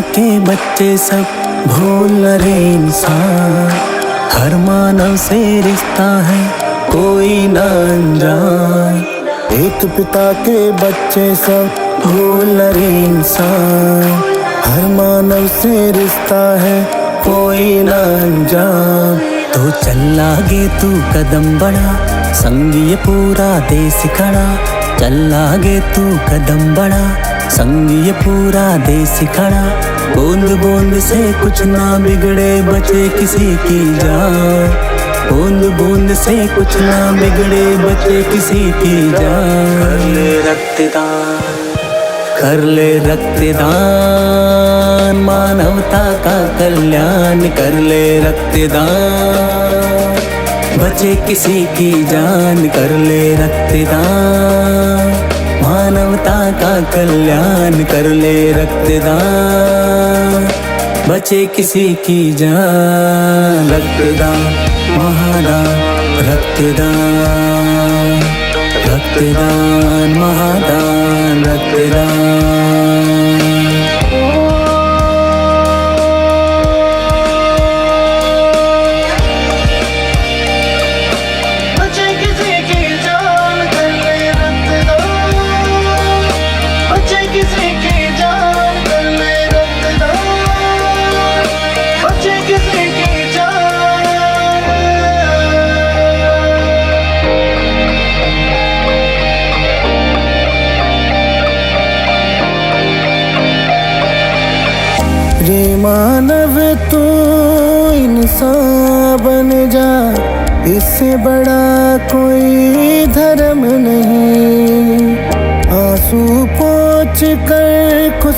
के बच्चे सब भूल रहे इंसान। हर मानव से रिश्ता है, कोई ना अनजान। एक पिता के बच्चे सब भूल रहे इंसान। हर मानव से रिश्ता है, कोई ना अनजान। तो चल आगे तू कदम बढ़ा, संग पूरा देश खड़ा। चल आगे तू कदम बढ़ा संग ये पूरा देश खड़ा। बूंद बूंद से कुछ ना बिगड़े बचे किसी की जान। बूंद बूंद से कुछ ना बिगड़े बचे किसी की जान। कर ले रक्तदान, कर ले रक्तदान। मानवता का कल्याण कर ले रक्तदान। बचे किसी की जान, कर ले रक्तदान। मानवता का कल्याण कर ले रक्तदान, बचे किसी की जान। रक्तदान, महादान, रक्तदान रक्तदान, महादान, रक्तदान।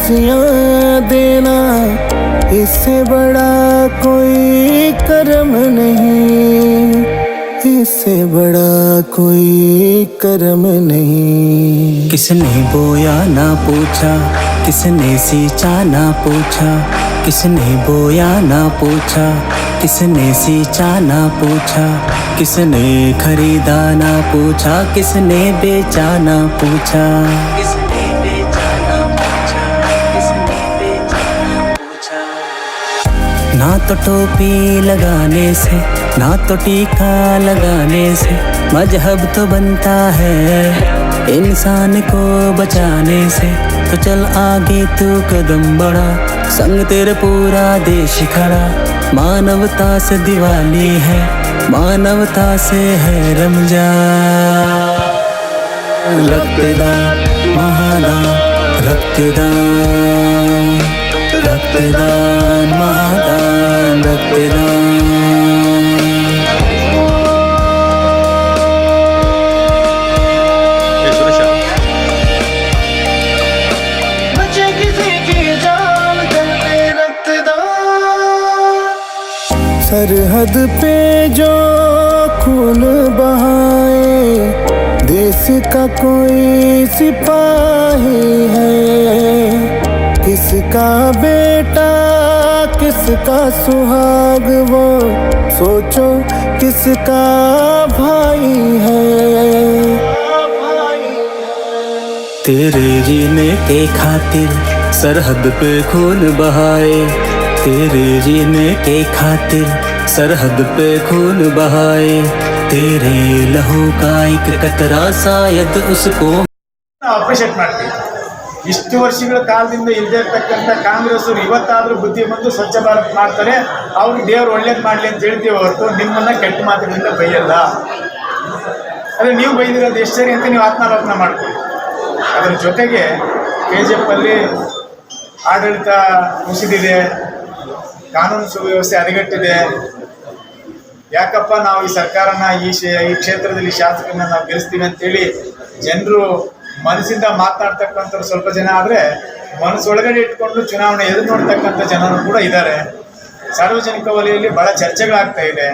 खुशियाँ देना, इससे बड़ा कोई कर्म नहीं। इससे बड़ा कोई कर्म नहीं। किसने बोया ना पूछा, किसने सींचा ना पूछा, किसने बोया ना पूछा, किसने सींचा ना पूछा, किसने खरीदा ना पूछा, किसने बेचा ना पूछा। ना तो टोपी लगाने से, ना तो टीका लगाने से मज़हब तो बनता है। इंसान को बचाने से तो चल आगे तू कदम बढ़ा। संग तेरे पूरा देश खड़ा। मानवता से दिवाली है, मानवता से है रमज़ान। रक्तदान, महादान, रक्तदान। रक्तदान महादान रक्तदान। सरहद पे जो खून बहाए देश का कोई सिपाही है। किसका बेटा किसका सुहाग वो? सोचो किसका भाई है? तेरे जीने के खातिर सरहद पे खून बहाए। तेरे जीने के खातिर सरहद पे खून बहाए। तेरे लहू का एक कतरा शायद उसको ಇಷ್ಟು ವರ್ಷಗಳ ಕಾಲದಿಂದ ಇಲ್ಲದೆ ಇರ್ತಕ್ಕಂಥ ಕಾಂಗ್ರೆಸ್ ಇವತ್ತಾದರೂ ಬುದ್ಧಿ ಬಂದು ಸ್ವಚ್ಛ ಭಾರತ್ ಮಾಡ್ತಾರೆ. ಅವ್ರಿಗೆ ದೇವ್ರು ಒಳ್ಳೇದು ಮಾಡಲಿ ಅಂತ ಹೇಳ್ತೀವಿ ಹೊರತು ನಿಮ್ಮನ್ನ ಕೆಟ್ಟ ಮಾತುಗಳಿಂದ ಬೈಯಲ್ಲ. ಅದೇ ನೀವು ಬೈದಿರೋದು ಎಷ್ಟು ಸರಿ ಅಂತ ನೀವು ಆತ್ಮಾರೋಪಣೆ ಮಾಡ್ಕೊಳ್ಳಿ. ಅದರ ಜೊತೆಗೆ ಕೆ ಜಿ ಎಫ್ ಅಲ್ಲಿ ಆಡಳಿತ ಕುಸಿದಿದೆ ಕಾನೂನು ಸುವ್ಯವಸ್ಥೆ ಅರಿಗಟ್ಟಿದೆ. ಯಾಕಪ್ಪ ನಾವು ಈ ಸರ್ಕಾರನ ಈ ಈ ಕ್ಷೇತ್ರದಲ್ಲಿ ಶಾಸಕರನ್ನ ನಾವು ಗೆಲ್ಲಿಸ್ತೀವಿ ಅಂತೇಳಿ ಜನರು ಮನಸ್ಸಿಂದ ಮಾತನಾಡ್ತಕ್ಕಂಥವ್ರು ಸ್ವಲ್ಪ ಜನ ಆದರೆ ಮನಸ್ಸೊಳಗಡೆ ಇಟ್ಕೊಂಡು ಚುನಾವಣೆ ಎದುರು ನೋಡ್ತಕ್ಕಂಥ ಜನರು ಕೂಡ ಇದ್ದಾರೆ. ಸಾರ್ವಜನಿಕ ವಲಯದಲ್ಲಿ ಬಹಳ ಚರ್ಚೆಗಳಾಗ್ತಾ ಇದೆ.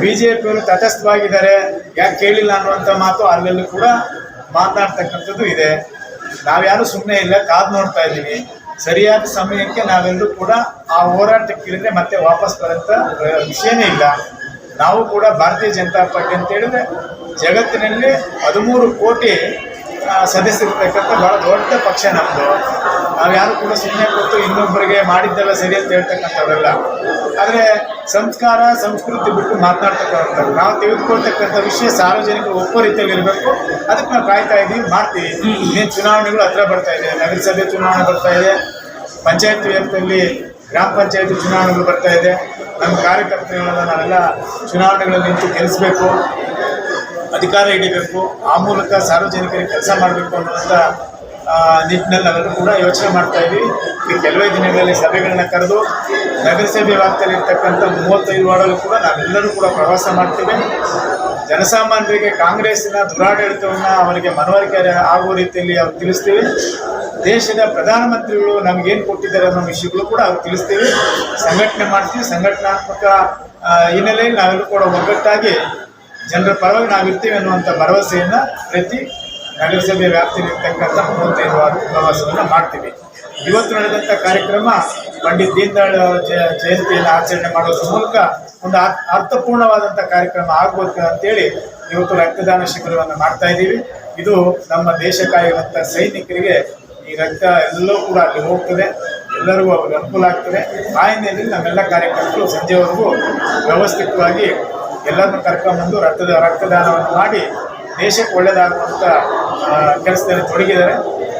ಬಿ ಜೆ ಪಿಯವರು ತಟಸ್ಥವಾಗಿದ್ದಾರೆ. ಯಾಕೆ ಕೇಳಿಲ್ಲ ಅನ್ನುವಂಥ ಮಾತು ಅಲ್ಲೆಲ್ಲೂ ಕೂಡ ಮಾತನಾಡ್ತಕ್ಕಂಥದ್ದು ಇದೆ. ನಾವ್ಯಾರು ಸುಮ್ಮನೆ ಇಲ್ಲ, ಕಾದು ನೋಡ್ತಾ ಇದ್ದೀವಿ. ಸರಿಯಾದ ಸಮಯಕ್ಕೆ ನಾವೆಲ್ಲರೂ ಕೂಡ ಆ ಹೋರಾಟಕ್ಕಿಳಿದ್ರೆ ಮತ್ತೆ ವಾಪಸ್ ಬರೋಂಥ ವಿಷಯನೇ ಇಲ್ಲ. ನಾವು ಕೂಡ ಭಾರತೀಯ ಜನತಾ ಪಾರ್ಟಿ ಅಂತ ಹೇಳಿದ್ರೆ ಜಗತ್ತಿನಲ್ಲಿ ಹದಿಮೂರು ಕೋಟಿ ಸದಸ್ಯರಿರ್ತಕ್ಕಂಥ ಬಹಳ ದೊಡ್ಡ ಪಕ್ಷ ನಮ್ಮದು ನಾವು ಯಾರು ಕೂಡ ಸುಮ್ಮನೆ ಕೊಟ್ಟು ಇನ್ನೊಬ್ಬರಿಗೆ ಮಾಡಿದ್ದೆಲ್ಲ ಸರಿ ಅಂತ ಹೇಳ್ತಕ್ಕಂಥವ್ರಲ್ಲ. ಆದರೆ ಸಂಸ್ಕಾರ, ಸಂಸ್ಕೃತಿ ಬಿಟ್ಟು ಮಾತನಾಡ್ತಕ್ಕಂಥವ್ರು. ನಾವು ತೆಗೆದುಕೊಳ್ತಕ್ಕಂಥ ವಿಷಯ ಸಾರ್ವಜನಿಕರು ಒಪ್ಪ ರೀತಿಯಲ್ಲಿ ಇರಬೇಕು ಅದಕ್ಕೆ ನಾವು ಕಾಯ್ತಾ ಇದ್ದೀವಿ ಮಾಡ್ತೀವಿ. ಇನ್ನೇನು ಚುನಾವಣೆಗಳು ಹತ್ರ ಬರ್ತಾ ಇದೆ. ನಗರಸಭೆ ಚುನಾವಣೆ ಬರ್ತಾ ಇದೆ. ಪಂಚಾಯತ್ ವ್ಯಾಪ್ತಿಯಲ್ಲಿ ಗ್ರಾಮ ಪಂಚಾಯತಿ ಚುನಾವಣೆಗಳು ಬರ್ತಾ ಇದೆ. ನಮ್ಮ ಕಾರ್ಯಕರ್ತರುಗಳನ್ನ ನಾವೆಲ್ಲ ಚುನಾವಣೆಗಳಲ್ಲಿ ನಿಂತು ಗೆಲ್ಲಿಸಬೇಕು ಅಧಿಕಾರ ಹಿಡಿಬೇಕು, ಆ ಮೂಲಕ ಸಾರ್ವಜನಿಕರಿಗೆ ಕೆಲಸ ಮಾಡಬೇಕು ಅನ್ನುವಂಥ ನಿಟ್ಟಿನಲ್ಲಿ ನಾವೆಲ್ಲರೂ ಕೂಡ ಯೋಚನೆ ಮಾಡ್ತಾ ಇದ್ದೀವಿ. ಈ ಕೆಲವೇ ದಿನಗಳಲ್ಲಿ ಸಭೆಗಳನ್ನ ಕರೆದು ನಗರಸಭೆ ವ್ಯಾಪ್ತಿಯಲ್ಲಿ ಇರ್ತಕ್ಕಂಥ ಮೂವತ್ತೈದು ವಾರ್ಡಲ್ಲೂ ಕೂಡ ನಾವೆಲ್ಲರೂ ಕೂಡ ಪ್ರವಾಸ ಮಾಡ್ತೇವೆ. ಜನಸಾಮಾನ್ಯರಿಗೆ ಕಾಂಗ್ರೆಸ್ಸಿನ ದುರಾಡಳಿತವನ್ನು ಅವರಿಗೆ ಮನವರಿಕೆ ಆಗುವ ರೀತಿಯಲ್ಲಿ ಅವ್ರು ತಿಳಿಸ್ತೀವಿ. ದೇಶದ ಪ್ರಧಾನಮಂತ್ರಿಗಳು ನಮಗೇನು ಕೊಟ್ಟಿದ್ದಾರೆ ಅನ್ನೋ ವಿಷಯಗಳು ಕೂಡ ಅವ್ರು ತಿಳಿಸ್ತೀವಿ. ಸಂಘಟನೆ ಮಾಡ್ತೀವಿ. ಸಂಘಟನಾತ್ಮಕ ಹಿನ್ನೆಲೆಯಲ್ಲಿ ನಾವೆಲ್ಲರೂ ಕೂಡ ಒಗ್ಗಟ್ಟಾಗಿ ಜನರ ಪರವಾಗಿ ನಾವಿರ್ತೀವಿ ಅನ್ನುವಂಥ ಭರವಸೆಯನ್ನು ಪ್ರತಿ ನಗರಸಭೆ ವ್ಯಾಪ್ತಿಯಲ್ಲಿರ್ತಕ್ಕಂಥ ಮೂವತ್ತೈದು ವಾರ ಪ್ರವಾಸವನ್ನು ಮಾಡ್ತೀವಿ. ಇವತ್ತು ನಡೆದಂಥ ಕಾರ್ಯಕ್ರಮ ಪಂಡಿತ್ ದೀನ್ ದಯಾಳ್ ಅವರ ಜ- ಜಯಂತಿಯನ್ನು ಆಚರಣೆ ಮಾಡೋದ್ರ ಮೂಲಕ ಒಂದು ಅರ್ಥಪೂರ್ಣವಾದಂಥ ಕಾರ್ಯಕ್ರಮ ಆಗ್ಬೇಕು ಅಂತೇಳಿ ಇವತ್ತು ರಕ್ತದಾನ ಶಿಬಿರವನ್ನು ಮಾಡ್ತಾ ಇದ್ದೀವಿ. ಇದು ನಮ್ಮ ದೇಶ ಕಾಯುವಂಥ ಸೈನಿಕರಿಗೆ ಈ ರಕ್ತ ಎಲ್ಲವೂ ಕೂಡ ಅಲ್ಲಿ ಹೋಗ್ತದೆ, ಎಲ್ಲರಿಗೂ ಅವ್ರಿಗೆ ಅನುಕೂಲ ಆಗ್ತದೆ. ಆ ಹಿನ್ನೆಲೆಯಲ್ಲಿ ನಮ್ಮೆಲ್ಲ ಕಾರ್ಯಕರ್ತರು ಸಂಜೆವರೆಗೂ ವ್ಯವಸ್ಥಿತವಾಗಿ ಎಲ್ಲರನ್ನು ಕರ್ಕೊಂಡ್ಬಂದು ರಕ್ತದ ರಕ್ತದಾನವನ್ನು ಮಾಡಿ ದೇಶಕ್ಕೆ ಒಳ್ಳೆಯದಾಗುವಂಥ ಕೆಲಸದಲ್ಲಿ ತೊಡಗಿದ್ದಾರೆ.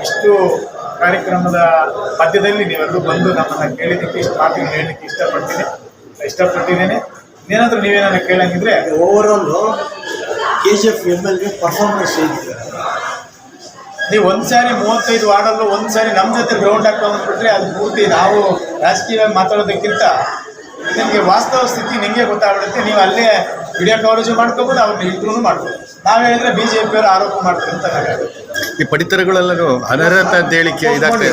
ಇಷ್ಟು ಕಾರ್ಯಕ್ರಮದ ಮಧ್ಯದಲ್ಲಿ ನೀವೆಲ್ಲರೂ ಬಂದು ನಮ್ಮನ್ನು ಕೇಳಿದ್ದಕ್ಕೆ ಇಷ್ಟು ಮಾತುಗಳು ಹೇಳಲಿಕ್ಕೆ ಇಷ್ಟಪಡ್ತೀನಿ. ಇಷ್ಟಪಟ್ಟಿದ್ದೇನೆ. ಏನಾದರೂ ನೀವೇನಾದ್ರು ಕೇಳಂಗಿದ್ರೆ overall K G F M ಎಲ್ಗೆ performance ಹೇಗಿದೆ? ನೀವು ಒಂದ್ಸಾರಿ ಮೂವತ್ತೈದು ವಾರ್ಡಲ್ಲೂ ಒಂದ್ಸಾರಿ ನಮ್ಮ ಜೊತೆ ಗ್ರೌಂಡ್ ಹಾಕೊಂಡ್ಬಿಟ್ರೆ ಅದು ಪೂರ್ತಿ ನಾವು ರಾಜಕೀಯವಾಗಿ ಮಾತಾಡೋದಕ್ಕಿಂತ ನಿಮಗೆ ವಾಸ್ತವ ಸ್ಥಿತಿ ನಿಮಗೆ ಗೊತ್ತಾಗ್ಬಿಡುತ್ತೆ. ನೀವು ಅಲ್ಲೇ ವಿಡಿಯೋ ಕವರೇಜು ಮಾಡ್ಕೋಬೋದು ಅವ್ರನ್ನ ಇದ್ರೂ ಮಾಡ್ಬೋದು. ನಾವು ಹೇಳಿದ್ರೆ ಬಿ ಜೆ ಪಿಯವರು ಆರೋಪ ಮಾಡ್ತಾರೆ ಅಂತ ಈ ಪಡಿತರಗಳೆಲ್ಲರೂ ಅನರ್ಹತೆ ಅಂತ ಹೇಳಿಕೆ ಇದಾಗ್ತದೆ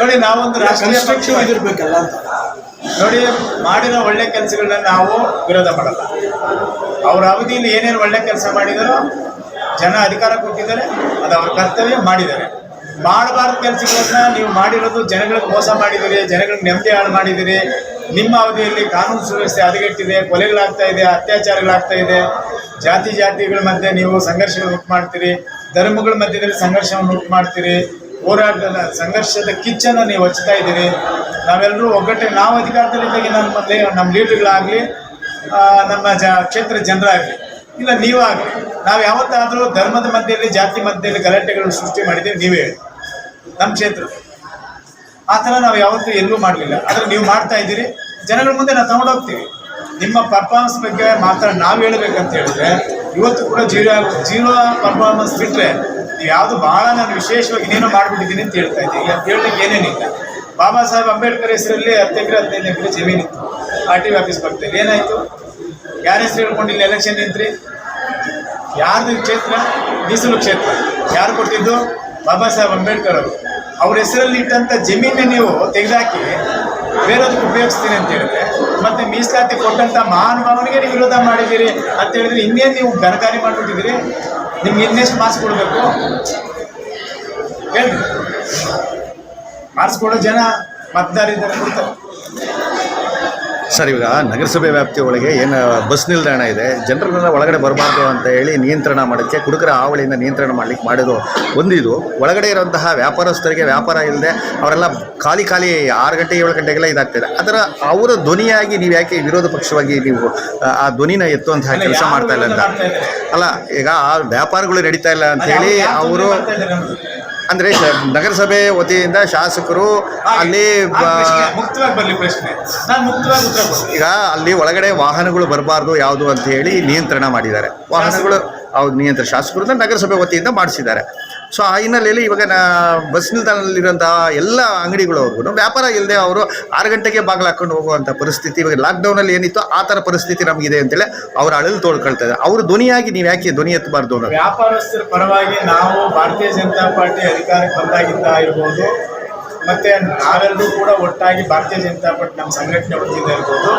ನೋಡಿ ನಾವೊಂದು ರಾಷ್ಟ್ರೀಯ ಇದಿರ್ಬೇಕಲ್ಲ ಅಂತ. ನೋಡಿ ಮಾಡಿರೋ ಒಳ್ಳೆ ಕೆಲಸಗಳನ್ನ ನಾವು ವಿರೋಧ ಮಾಡಲ್ಲ. ಅವ್ರ ಅವಧಿಯಲ್ಲಿ ಏನೇನು ಒಳ್ಳೆ ಕೆಲಸ ಮಾಡಿದಾರೋ ಜನ ಅಧಿಕಾರ ಕೊಟ್ಟಿದ್ದಾರೆ ಅದು ಅವ್ರ ಕರ್ತವ್ಯ ಮಾಡಿದ್ದಾರೆ. ಮಾಡಬಾರ್ದು ಕೆಲಸಗಳನ್ನ ನೀವು ಮಾಡಿರೋದು ಜನಗಳಿಗೆ ಮೋಸ ಮಾಡಿದ್ದೀರಿ, ಜನಗಳಿಗೆ ನೆಮ್ಮದಿ ಹಾಳು ಮಾಡಿದ್ದೀರಿ. ನಿಮ್ಮ ಅವಧಿಯಲ್ಲಿ ಕಾನೂನು ಸುವ್ಯವಸ್ಥೆ ಹದಗೆಟ್ಟಿದೆ, ಕೊಲೆಗಳಾಗ್ತಾ ಇದೆ, ಅತ್ಯಾಚಾರಗಳಾಗ್ತಾ ಇದೆ. ಜಾತಿ ಜಾತಿಗಳ ಮಧ್ಯೆ ನೀವು ಸಂಘರ್ಷಗಳು ಉಂಟು ಮಾಡ್ತೀರಿ. ಧರ್ಮಗಳ ಮಧ್ಯದಲ್ಲಿ ಸಂಘರ್ಷವನ್ನು ಉಂಟು ಮಾಡ್ತೀರಿ. ಹೋರಾಟದ ಸಂಘರ್ಷದ ಕಿಚ್ಚನ್ನು ನೀವು ಹಚ್ತಾ ಇದ್ದೀರಿ. ನಾವೆಲ್ಲರೂ ಒಗ್ಗಟ್ಟೆ, ನಾವು ಅಧಿಕಾರದಲ್ಲಿದ್ದಾಗಿ ನಮ್ಮ ನಮ್ಮ ಲೀಡರ್ಗಳಾಗಲಿ ನಮ್ಮ ಜ ಕ್ಷೇತ್ರ ಜನರಾಗಲಿ. ಇಲ್ಲ ನೀವಾಗಲಿ ನಾವು ಯಾವತ್ತಾದರೂ ಧರ್ಮದ ಮಧ್ಯೆಯಲ್ಲಿ ಜಾತಿ ಮಧ್ಯೆಯಲ್ಲಿ ಗಲಾಟೆಗಳನ್ನು ಸೃಷ್ಟಿ ಮಾಡಿದ್ದೀವಿ, ನೀವೇ. ನಮ್ಮ ಕ್ಷೇತ್ರ. ಆ ಥರ ನಾವು ಯಾವತ್ತೂ ಎಲ್ಲೂ ಮಾಡಲಿಲ್ಲ. ಆದರೆ ನೀವು ಮಾಡ್ತಾ ಇದ್ದೀರಿ. ಜನಗಳ ಮುಂದೆ ನಾವು ತಗೊಂಡೋಗ್ತೀವಿ ನಿಮ್ಮ ಪರ್ಫಾರ್ಮೆನ್ಸ್ ಬಗ್ಗೆ ಮಾತ್ರ ನಾವು ಹೇಳಬೇಕಂತ ಹೇಳಿದ್ರೆ, ಇವತ್ತು ಕೂಡ ಜೀರೋ ಜೀರೋ ಪರ್ಫಾರ್ಮೆನ್ಸ್ ಬಿಟ್ಟರೆ ನೀವು ಯಾವುದು ಭಾಳ ನಾನು ವಿಶೇಷವಾಗಿ ಇನ್ನೇನೋ ಮಾಡಿಬಿಟ್ಟಿದ್ದೀನಿ ಅಂತ ಹೇಳ್ತಾ ಇದ್ದೀನಿ ಅಂತ ಹೇಳಲಿಕ್ಕೆ ಏನೇನಿಲ್ಲ ಬಾಬಾ ಸಾಹೇಬ್ ಅಂಬೇಡ್ಕರ್ ಹೆಸರಲ್ಲಿ ಹತ್ತು ಎಕರೆ ಹದಿನೈದು ಎಕರೆ ಜಮೀನಿತ್ತು. ಆರ್ ಟಿ ಆಫೀಸ್ ಪಕ್ಕದಲ್ಲಿ ಏನಾಯಿತು? ಯಾರ ಹೆಸರು ಹೇಳ್ಕೊಂಡು ಇಲ್ಲಿ ಎಲೆಕ್ಷನ್ ನಿಂತ್ರಿ? ಯಾರ್ದು ಕ್ಷೇತ್ರ? ಮೀಸಲು ಕ್ಷೇತ್ರ. ಯಾರು ಕೊಟ್ಟಿದ್ದು? ಬಾಬಾ ಸಾಹೇಬ್ ಅಂಬೇಡ್ಕರ್ ಅವರು. ಅವ್ರ ಹೆಸರಲ್ಲಿ ಇಟ್ಟಂಥ ಜಮೀನೇ ನೀವು ತೆಗೆದಾಕಿ ಬೇರೆದಕ್ಕೆ ಉಪಯೋಗಿಸ್ತೀನಿ ಅಂತ ಹೇಳಿದ್ರೆ, ಮತ್ತೆ ಮೀಸಲಾತಿ ಕೊಟ್ಟಂತ ಮಹಾನುಭಾವನಿಗೆ ನೀವು ವಿರೋಧ ಮಾಡಿದ್ದೀರಿ ಅಂತ ಹೇಳಿದ್ರೆ ಇನ್ನೇನು ನೀವು ಘನಕಾರಿ ಮಾಡಿಬಿಟ್ಟಿದ್ದೀರಿ? ನಿಮ್ಗೆ ಇನ್ನೆಷ್ಟು ಮಾರ್ಕ್ಸ್ ಕೊಡಬೇಕು? ಹೇಳಿ ಮಾರ್ಕ್ಸ್ ಕೊಡೋ ಜನ ಮತದಾರಿದ್ದಾರೆ ಕೊಡ್ತಾರೆ ಸರ್ ಇವಾಗ ನಗರಸಭೆ ವ್ಯಾಪ್ತಿ ಒಳಗೆ ಏನು ಬಸ್ ನಿಲ್ದಾಣ ಇದೆ ಜನರನ್ನೆಲ್ಲ ಒಳಗಡೆ ಬರಬಾರ್ದು ಅಂತ ಹೇಳಿ ನಿಯಂತ್ರಣ ಮಾಡೋಕ್ಕೆ ಕುಡುಕರ ಹಾವಳಿಯಿಂದ ನಿಯಂತ್ರಣ ಮಾಡ್ಲಿಕ್ಕೆ ಮಾಡಿದ್ರು ಒಂದಿದು ಒಳಗಡೆ ಇರುವಂತಹ ವ್ಯಾಪಾರಸ್ಥರಿಗೆ ವ್ಯಾಪಾರ ಇಲ್ಲದೆ ಅವರೆಲ್ಲ ಖಾಲಿ ಖಾಲಿ ಆರು ಗಂಟೆ ಏಳು ಗಂಟೆಗೆಲ್ಲ ಇದಾಗ್ತಿದೆ. ಅದರ ಅವರ ಧ್ವನಿಯಾಗಿ ನೀವು ಯಾಕೆ ವಿರೋಧ ಪಕ್ಷವಾಗಿ ನೀವು ಆ, ಧ್ವನಿನ ಎತ್ತುವಂತಹ ಕೆಲಸ ಮಾಡ್ತಾ ಇಲ್ಲ ಅಂತ? ಅಲ್ಲ ಈಗ ಆ ವ್ಯಾಪಾರಗಳು ನಡೀತಾ ಇಲ್ಲ ಅಂತ ಹೇಳಿ ಅವರು ಅಂದರೆ ನಗರಸಭೆ ವತಿಯಿಂದ ಶಾಸಕರು ಅಲ್ಲಿ ಈಗ ಅಲ್ಲಿ ಒಳಗಡೆ ವಾಹನಗಳು ಬರಬಾರ್ದು ಯಾವುದು ಅಂತ ಹೇಳಿ ನಿಯಂತ್ರಣ ಮಾಡಿದ್ದಾರೆ. ವಾಹನಗಳು ಅವ್ರು ನಿಯಂತ್ರಣ ಶಾಸಕರು ನಗರಸಭೆ ವತಿಯಿಂದ ಮಾಡಿಸಿದ್ದಾರೆ. ಸೊ ಆ ಹಿನ್ನೆಲೆಯಲ್ಲಿ ಇವಾಗ ನಾ ಬಸ್ ನಿಲ್ದಾಣದಲ್ಲಿರುವಂತಹ ಎಲ್ಲ ಅಂಗಡಿಗಳವ್ರಿಗೂ ವ್ಯಾಪಾರ ಇಲ್ಲದೆ ಅವರು ಆರು ಗಂಟೆಗೆ ಬಾಗಿಲು ಹಾಕೊಂಡು ಹೋಗುವಂಥ ಪರಿಸ್ಥಿತಿ, ಇವಾಗ ಲಾಕ್ಡೌನಲ್ಲಿ ಏನಿತ್ತು, ಆ ಥರ ಪರಿಸ್ಥಿತಿ ನಮಗಿದೆ ಅಂತೇಳಿ ಅವ್ರು ಅಳಲು ತೋಡ್ಕೊಳ್ತಾ ಇದ್ದಾರೆ. ಅವರು ಧ್ವನಿಯಾಗಿ ನೀವು ಯಾಕೆ ಧ್ವನಿ ಎತ್ತಬಾರ್ದು ವ್ಯಾಪಾರಸ್ಥರ ಪರವಾಗಿ ನಾವು ಭಾರತೀಯ ಜನತಾ ಪಾರ್ಟಿ ಅಧಿಕಾರಕ್ಕೆ ಬಂದಾಗಿಂದ ಇರ್ಬೋದು ಮತ್ತೆ ನಾವೆಲ್ಲರೂ ಕೂಡ ಒಟ್ಟಾಗಿ ಭಾರತೀಯ ಜನತಾ ಪಾರ್ಟಿ ನಮ್ಮ ಸಂಘಟನೆ ವತಿಯಿಂದ ಇರ್ಬೋದು.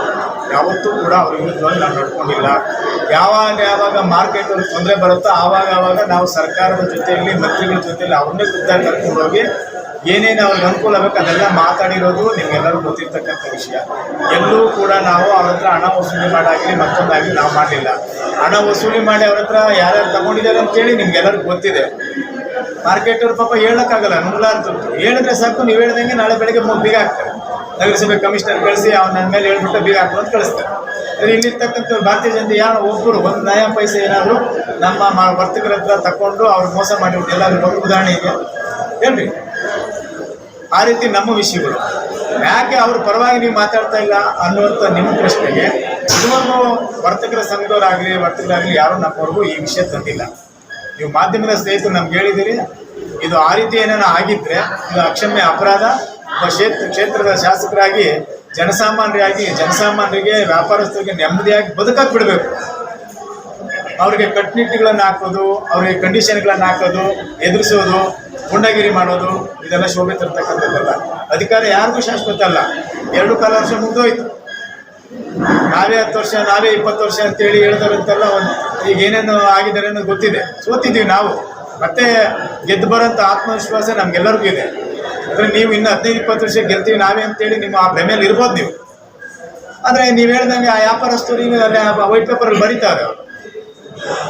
ಯಾವತ್ತೂ ಕೂಡ ಅವ್ರ ವಿರುದ್ಧವಾಗಿ ನಾವು ನಡ್ಕೊಂಡಿಲ್ಲ. ಯಾವಾಗ ಯಾವಾಗ ಮಾರ್ಕೆಟ್ ಅವ್ರಿಗೆ ತೊಂದರೆ ಬರುತ್ತೋ ಆವಾಗ ಆವಾಗ ನಾವು ಸರ್ಕಾರದ ಜೊತೆಯಲ್ಲಿ, ಮಂತ್ರಿಗಳ ಜೊತೆಯಲ್ಲಿ ಅವ್ರನ್ನೇ ಖುದ್ದಾಗಿ ಕರ್ಕೊಂಡು ಹೋಗಿ ಏನೇನು ಅವ್ರಿಗೆ ಅನುಕೂಲ ಬೇಕು ಅದೆಲ್ಲ ಮಾತಾಡಿರೋದು ನಿಮಗೆಲ್ಲರೂ ಗೊತ್ತಿರ್ತಕ್ಕಂಥ ವಿಷಯ. ಎಲ್ಲೂ ಕೂಡ ನಾವು ಅವ್ರ ಹತ್ರ ಹಣ ವಸೂಲಿ ಮಾಡಾಗಲಿ ಮತ್ತೊಂದಾಗಲಿ ನಾವು ಮಾಡಲಿಲ್ಲ. ಹಣ ವಸೂಲಿ ಮಾಡಿ ಅವ್ರ ಹತ್ರ ಯಾರ್ಯಾರು ತಗೊಂಡಿದ್ದಾರೆ ಅಂತೇಳಿ ನಿಮ್ಗೆಲ್ಲರಿಗೂ ಗೊತ್ತಿದೆ. ಮಾರ್ಕೆಟ್ ಅವ್ರ ಪಾಪ ಹೇಳಕ್ಕಾಗಲ್ಲ, ನುಂಗ್ಲಾರ್ದು. ಹೇಳಿದ್ರೆ ಸಾಕು, ನೀವು ಹೇಳ್ದಂಗೆ ನಾಳೆ ಬೆಳಿಗ್ಗೆ ಬೀಗ ಹಾಕ್ತಾರೆ. ನಗರಸಭೆ ಕಮಿಷನರ್ ಕಳಿಸಿ, ಅವ್ನ ನನ್ನ ಮೇಲೆ ಹೇಳ್ಬಿಟ್ಟು ಬೀಗ ಹಾಕು ಅಂತ ಕಳಿಸ್ತಾರೆ. ಇಲ್ಲಿರ್ತಕ್ಕಂಥ ಭಾರತೀಯ ಜನತೆ ಯಾರು ಒಬ್ಬರು ಒಂದು ನಯ ಪೈಸೆ ಏನಾದ್ರು ನಮ್ಮ ವರ್ತಕರ ಹತ್ರ ತಗೊಂಡು ಅವ್ರು ಮೋಸ ಮಾಡಿಬಿಟ್ಟು ಉದಾಹರಣೆ ಇದೆ ಹೇಳ್ರಿ ಆ ರೀತಿ ನಮ್ಮ ವಿಷಯಗಳು. ಯಾಕೆ ಅವ್ರ ಪರವಾಗಿ ನೀವು ಮಾತಾಡ್ತಾ ಇಲ್ಲ ಅನ್ನುವಂಥ ನಿಮ್ಮ ಪ್ರಶ್ನೆಗೆ ಇದುವರೆಗೂ ವರ್ತಕರ ಸಂಘದವರಾಗಲಿ, ವರ್ತಕರಾಗಲಿ ಯಾರು ನಮ್ಮವರೆಗೂ ಈ ವಿಷಯ ತಂದಿಲ್ಲ ನೀವು ಮಾಧ್ಯಮದ ಸ್ನೇಹಿತರು ನಮ್ಗೆ ಹೇಳಿದಿರಿ ಇದು ಆ ರೀತಿ ಏನೇನೋ ಆಗಿದ್ರೆ ಇದು ಅಕ್ಷಮ್ಯ ಅಪರಾಧ. ಒಬ್ಬ ಕ್ಷೇತ್ರ ಕ್ಷೇತ್ರದ ಶಾಸಕರಾಗಿ ಜನಸಾಮಾನ್ಯರಾಗಿ ಜನಸಾಮಾನ್ಯರಿಗೆ, ವ್ಯಾಪಾರಸ್ಥರಿಗೆ ನೆಮ್ಮದಿಯಾಗಿ ಬದುಕಕ್ಕೆ ಬಿಡಬೇಕು. ಅವರಿಗೆ ಕಟ್ಟುನಿಟ್ಟುಗಳನ್ನ ಹಾಕೋದು, ಅವರಿಗೆ ಕಂಡೀಷನ್ಗಳನ್ನ ಹಾಕೋದು, ಎದುರಿಸೋದು, ಗುಂಡಗಿರಿ ಮಾಡೋದು, ಇದೆಲ್ಲ ಶೋಭೆ ತರ್ತಕ್ಕಂಥದ್ದಲ್ಲ. ಅಧಿಕಾರ ಯಾರಿಗೂ ಶಾಶ್ವತ ಅಲ್ಲ. ಎರಡು ಕಾಲ ವರ್ಷ ಮುಗ್ದೋಯ್ತು. ನಾವೇ ಹತ್ತು ವರ್ಷ, ನಾವೇ ಇಪ್ಪತ್ತು ವರ್ಷ ಅಂತೇಳಿ ಹೇಳಿದಾರಂತೆಲ್ಲ ಒಂದು ಈಗ ಏನೇನು ಆಗಿದ್ದಾರೆ ಅನ್ನೋದು ಗೊತ್ತಿದೆ. ಸೋತಿದ್ದೀವಿ ನಾವು. ಮತ್ತೆ ಗೆದ್ದು ಬರೋಂಥ ಆತ್ಮವಿಶ್ವಾಸ ನಮ್ಗೆಲ್ಲರಿಗೂ ಇದೆ. ಅಂದರೆ ನೀವು ಇನ್ನು ಹದಿನೈದು, ಇಪ್ಪತ್ತು ವರ್ಷ ಗೆಲ್ತೀವಿ ನಾವೇ ಅಂತೇಳಿ ನಿಮ್ಮ ಆ ಭ್ರಮೆಯಲ್ಲಿ ಇರ್ಬೋದು ನೀವು. ಆದರೆ ನೀವು ಹೇಳ್ದಂಗೆ ಆ ವ್ಯಾಪಾರಸ್ಥರು ವೈಟ್ ಪೇಪರಲ್ಲಿ ಬರೀತಾರೆ.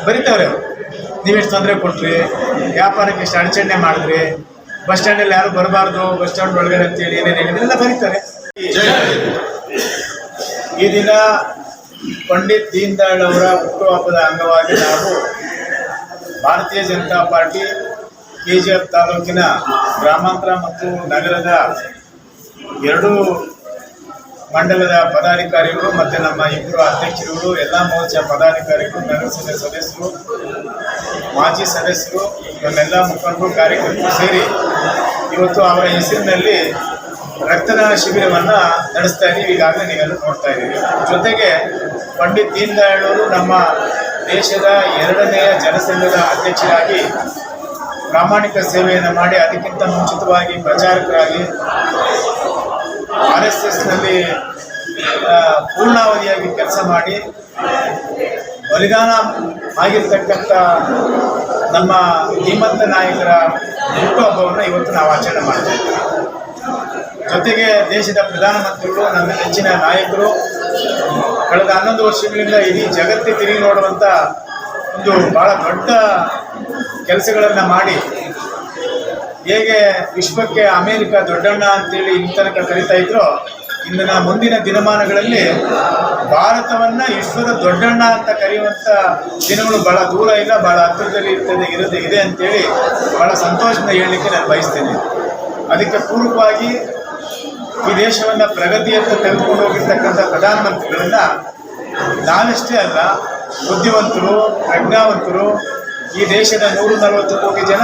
ಬರೀತಾರೆ. ನೀವೆಷ್ಟು ತೊಂದರೆ ಕೊಟ್ರಿ, ವ್ಯಾಪಾರಕ್ಕೆ ಎಷ್ಟು ಅಡಚಣೆ ಮಾಡಿದ್ರಿ, ಬಸ್ ಸ್ಟ್ಯಾಂಡಲ್ಲಿ ಯಾರು ಬರಬಾರ್ದು, ಬಸ್ ಸ್ಟ್ಯಾಂಡ್ ಒಳಗಡೆ ಅಂತೇಳಿ ಏನೇನು ಹೇಳಿದ್ರೆ, ಎಲ್ಲ ಬರೀತಾರೆ. ಈ ದಿನ ಪಂಡಿತ್ ದೀನ್ ದಯಾಳ್ ಅವರ ಹುಟ್ಟುಹಬ್ಬದ ಅಂಗವಾಗಿ ನಾವು Bharatiya Janata party K G F ತಾಲೂಕಿನ ಗ್ರಾಮಾಂತರ ಮತ್ತು ನಗರದ ಎರಡೂ ಮಂಡಲದ ಪದಾಧಿಕಾರಿಗಳು ಮತ್ತು ನಮ್ಮ ಇಬ್ಬರು ಅಧ್ಯಕ್ಷರುಗಳು, ಎಲ್ಲ ಮೋರ್ಚಾ ಪದಾಧಿಕಾರಿಗಳು ನಗರಸಭೆ ಸದಸ್ಯರು, ಮಾಜಿ ಸದಸ್ಯರು, ನಮ್ಮೆಲ್ಲ ಮುಖಂಡರು, ಕಾರ್ಯಕರ್ತರು ಸೇರಿ ಇವತ್ತು ಅವರ ಹೆಸರಿನಲ್ಲಿ ರಕ್ತದಾನ ಶಿಬಿರವನ್ನು ನಡೆಸ್ತಾ ಇದ್ದೀವಿ. ಈಗಾಗಲೇ ನೀವೆಲ್ಲ ನೋಡ್ತಾ ಇದ್ದೀವಿ ಜೊತೆಗೆ ಪಂಡಿತ್ ದೀನ್ ದಯಾಳ್ ಅವರು ನಮ್ಮ ದೇಶದ ಎರಡನೆಯ ಜನಸಂಘದ ಅಧ್ಯಕ್ಷರಾಗಿ ಪ್ರಾಮಾಣಿಕ ಸೇವೆಯನ್ನು ಮಾಡಿ ಅದಕ್ಕಿಂತ ಮುಂಚಿತವಾಗಿ ಪ್ರಚಾರಕರಾಗಿ ಆರ್ ಎಸ್ ಎಸ್ನಲ್ಲಿ ಪೂರ್ಣಾವಧಿಯಾಗಿ ಕೆಲಸ ಮಾಡಿ ಬಲಿದಾನ ಆಗಿರ್ತಕ್ಕಂಥ ನಮ್ಮ ಧೀಮಂತ ನಾಯಕರ ಹುಟ್ಟುಹಬ್ಬವನ್ನು ಇವತ್ತು ನಾವು ಆಚರಣೆ ಮಾಡ್ತಾ ಇದ್ದೀವಿ. ಜೊತೆಗೆ ದೇಶದ ಪ್ರಧಾನಮಂತ್ರಿಗಳು ನಮ್ಮ ನೆಚ್ಚಿನ ನಾಯಕರು, ಕಳೆದ ಹನ್ನೊಂದು ವರ್ಷಗಳಿಂದ ಇಡೀ ಜಗತ್ತಿಗೆ ತಿರುಗಿ ನೋಡುವಂಥ ಒಂದು ಬಹಳ ದೊಡ್ಡ ಕೆಲಸಗಳನ್ನು ಮಾಡಿ, ಹೇಗೆ ವಿಶ್ವಕ್ಕೆ ಅಮೇರಿಕ ದೊಡ್ಡಣ್ಣ ಅಂತೇಳಿ ಇಲ್ಲಿ ತನಕ ಕರಿತಾ ಇದ್ರು, ಇಂದಿನ ಮುಂದಿನ ದಿನಮಾನಗಳಲ್ಲಿ ಭಾರತವನ್ನ ವಿಶ್ವದ ದೊಡ್ಡಣ್ಣ ಅಂತ ಕರೆಯುವಂತ ದಿನಗಳು ಬಹಳ ದೂರ ಇಲ್ಲ, ಬಹಳ ಹತ್ತಿರದಲ್ಲಿ ಇರ್ತದೆ, ಇರೋದೇ ಇದೆ ಅಂತೇಳಿ ಬಹಳ ಸಂತೋಷದಿಂದ ಹೇಳಲಿಕ್ಕೆ ನಾನು ಬಯಸ್ತೇನೆ. ಅದಕ್ಕೆ ಪೂರ್ವವಾಗಿ ಈ ದೇಶವನ್ನು ಪ್ರಗತಿಯತ್ತ ತೆಗೆದುಕೊಂಡು ಹೋಗಿರ್ತಕ್ಕಂಥ ಪ್ರಧಾನಮಂತ್ರಿಗಳನ್ನ ನಾನಷ್ಟೇ ಅಲ್ಲ, ಬುದ್ಧಿವಂತರು, ಪ್ರಜ್ಞಾವಂತರು, ಈ ದೇಶದ ನೂರು ನಲವತ್ತು ಕೋಟಿ ಜನ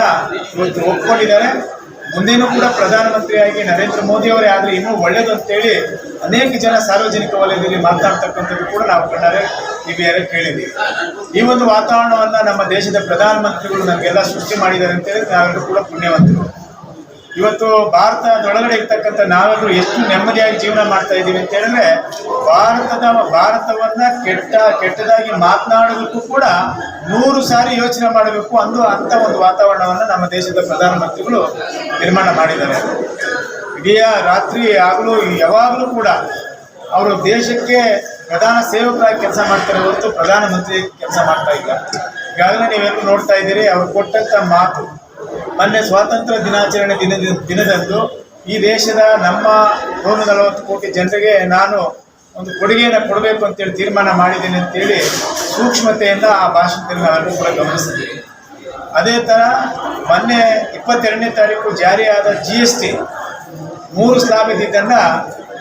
ಇವತ್ತು ಒಪ್ಕೊಂಡಿದ್ದಾರೆ. ಮುಂದೇನೂ ಕೂಡ ಪ್ರಧಾನಮಂತ್ರಿಯಾಗಿ ನರೇಂದ್ರ ಮೋದಿ ಅವರೇ ಆದರೆ ಇನ್ನೂ ಒಳ್ಳೇದು ಅಂತೇಳಿ ಅನೇಕ ಜನ ಸಾರ್ವಜನಿಕ ವಲಯದಲ್ಲಿ ಮಾತಾಡ್ತಕ್ಕಂಥದ್ದು ಕೂಡ ನಾವು ಕಣ್ಣಾರೆ ಕಿವಿಯಾರೆ ಕೇಳಿದ್ದೀವಿ ಈ ಒಂದು ವಾತಾವರಣವನ್ನ ನಮ್ಮ ದೇಶದ ಪ್ರಧಾನಮಂತ್ರಿಗಳು ನಮಗೆಲ್ಲ ಸೃಷ್ಟಿ ಮಾಡಿದ್ದಾರೆ ಅಂತೇಳಿ ನಾವೆಲ್ಲರೂ ಕೂಡ ಪುಣ್ಯವಂತರು. ಇವತ್ತು ಭಾರತದೊಳಗಡೆ ಇರ್ತಕ್ಕಂಥ ನಾವೆಲ್ಲರೂ ಎಷ್ಟು ನೆಮ್ಮದಿಯಾಗಿ ಜೀವನ ಮಾಡ್ತಾ ಇದ್ದೀವಿ ಅಂತ ಹೇಳಿದ್ರೆ, ಭಾರತದ, ಭಾರತವನ್ನ ಕೆಟ್ಟ, ಕೆಟ್ಟದಾಗಿ ಮಾತನಾಡೋದಕ್ಕೂ ಕೂಡ ನೂರು ಸಾರಿ ಯೋಚನೆ ಮಾಡಬೇಕು ಅಂದು ಅಂತ ಒಂದು ವಾತಾವರಣವನ್ನು ನಮ್ಮ ದೇಶದ ಪ್ರಧಾನಮಂತ್ರಿಗಳು ನಿರ್ಮಾಣ ಮಾಡಿದ್ದಾರೆ. ಇಡೀ ರಾತ್ರಿ ಆಗಲೂ, ಯಾವಾಗಲೂ ಕೂಡ ಅವರು ದೇಶಕ್ಕೆ ಪ್ರಧಾನ ಸೇವಕರಾಗಿ ಕೆಲಸ ಮಾಡ್ತಾರೆ ಹೊರತು ಪ್ರಧಾನಮಂತ್ರಿ ಕೆಲಸ ಮಾಡ್ತಾ ಇಲ್ಲ. ಈಗಾಗಲೇ ನೀವೆಲ್ಲರೂ ನೋಡ್ತಾ ಇದ್ದೀರಿ, ಅವ್ರು ಕೊಟ್ಟಂತ ಮಾತು ಮೊನ್ನೆ ಸ್ವಾತಂತ್ರ್ಯ ದಿನಾಚರಣೆ ದಿನ ದಿನದಂದು ಈ ದೇಶದ ನಮ್ಮ ನೂರ ನಲವತ್ತು ಕೋಟಿ ಜನರಿಗೆ ನಾನು ಒಂದು ಕೊಡುಗೆಯನ್ನು ಕೊಡಬೇಕು ಅಂತೇಳಿ ತೀರ್ಮಾನ ಮಾಡಿದ್ದೀನಿ ಅಂತೇಳಿ ಸೂಕ್ಷ್ಮತೆಯಿಂದ ಆ ಭಾಷಣದಲ್ಲಿ ನಾನು ಕೂಡ ಗಮನಿಸಿದ್ದೀನಿ. ಅದೇ ಥರ ಮೊನ್ನೆ ಇಪ್ಪತ್ತೆರಡನೇ ತಾರೀಕು ಜಾರಿಯಾದ ಜಿ ಎಸ್ ಟಿ ಮೂರು ಸ್ಲಾಬ್ ಇದ್ದಿದ್ದನ್ನು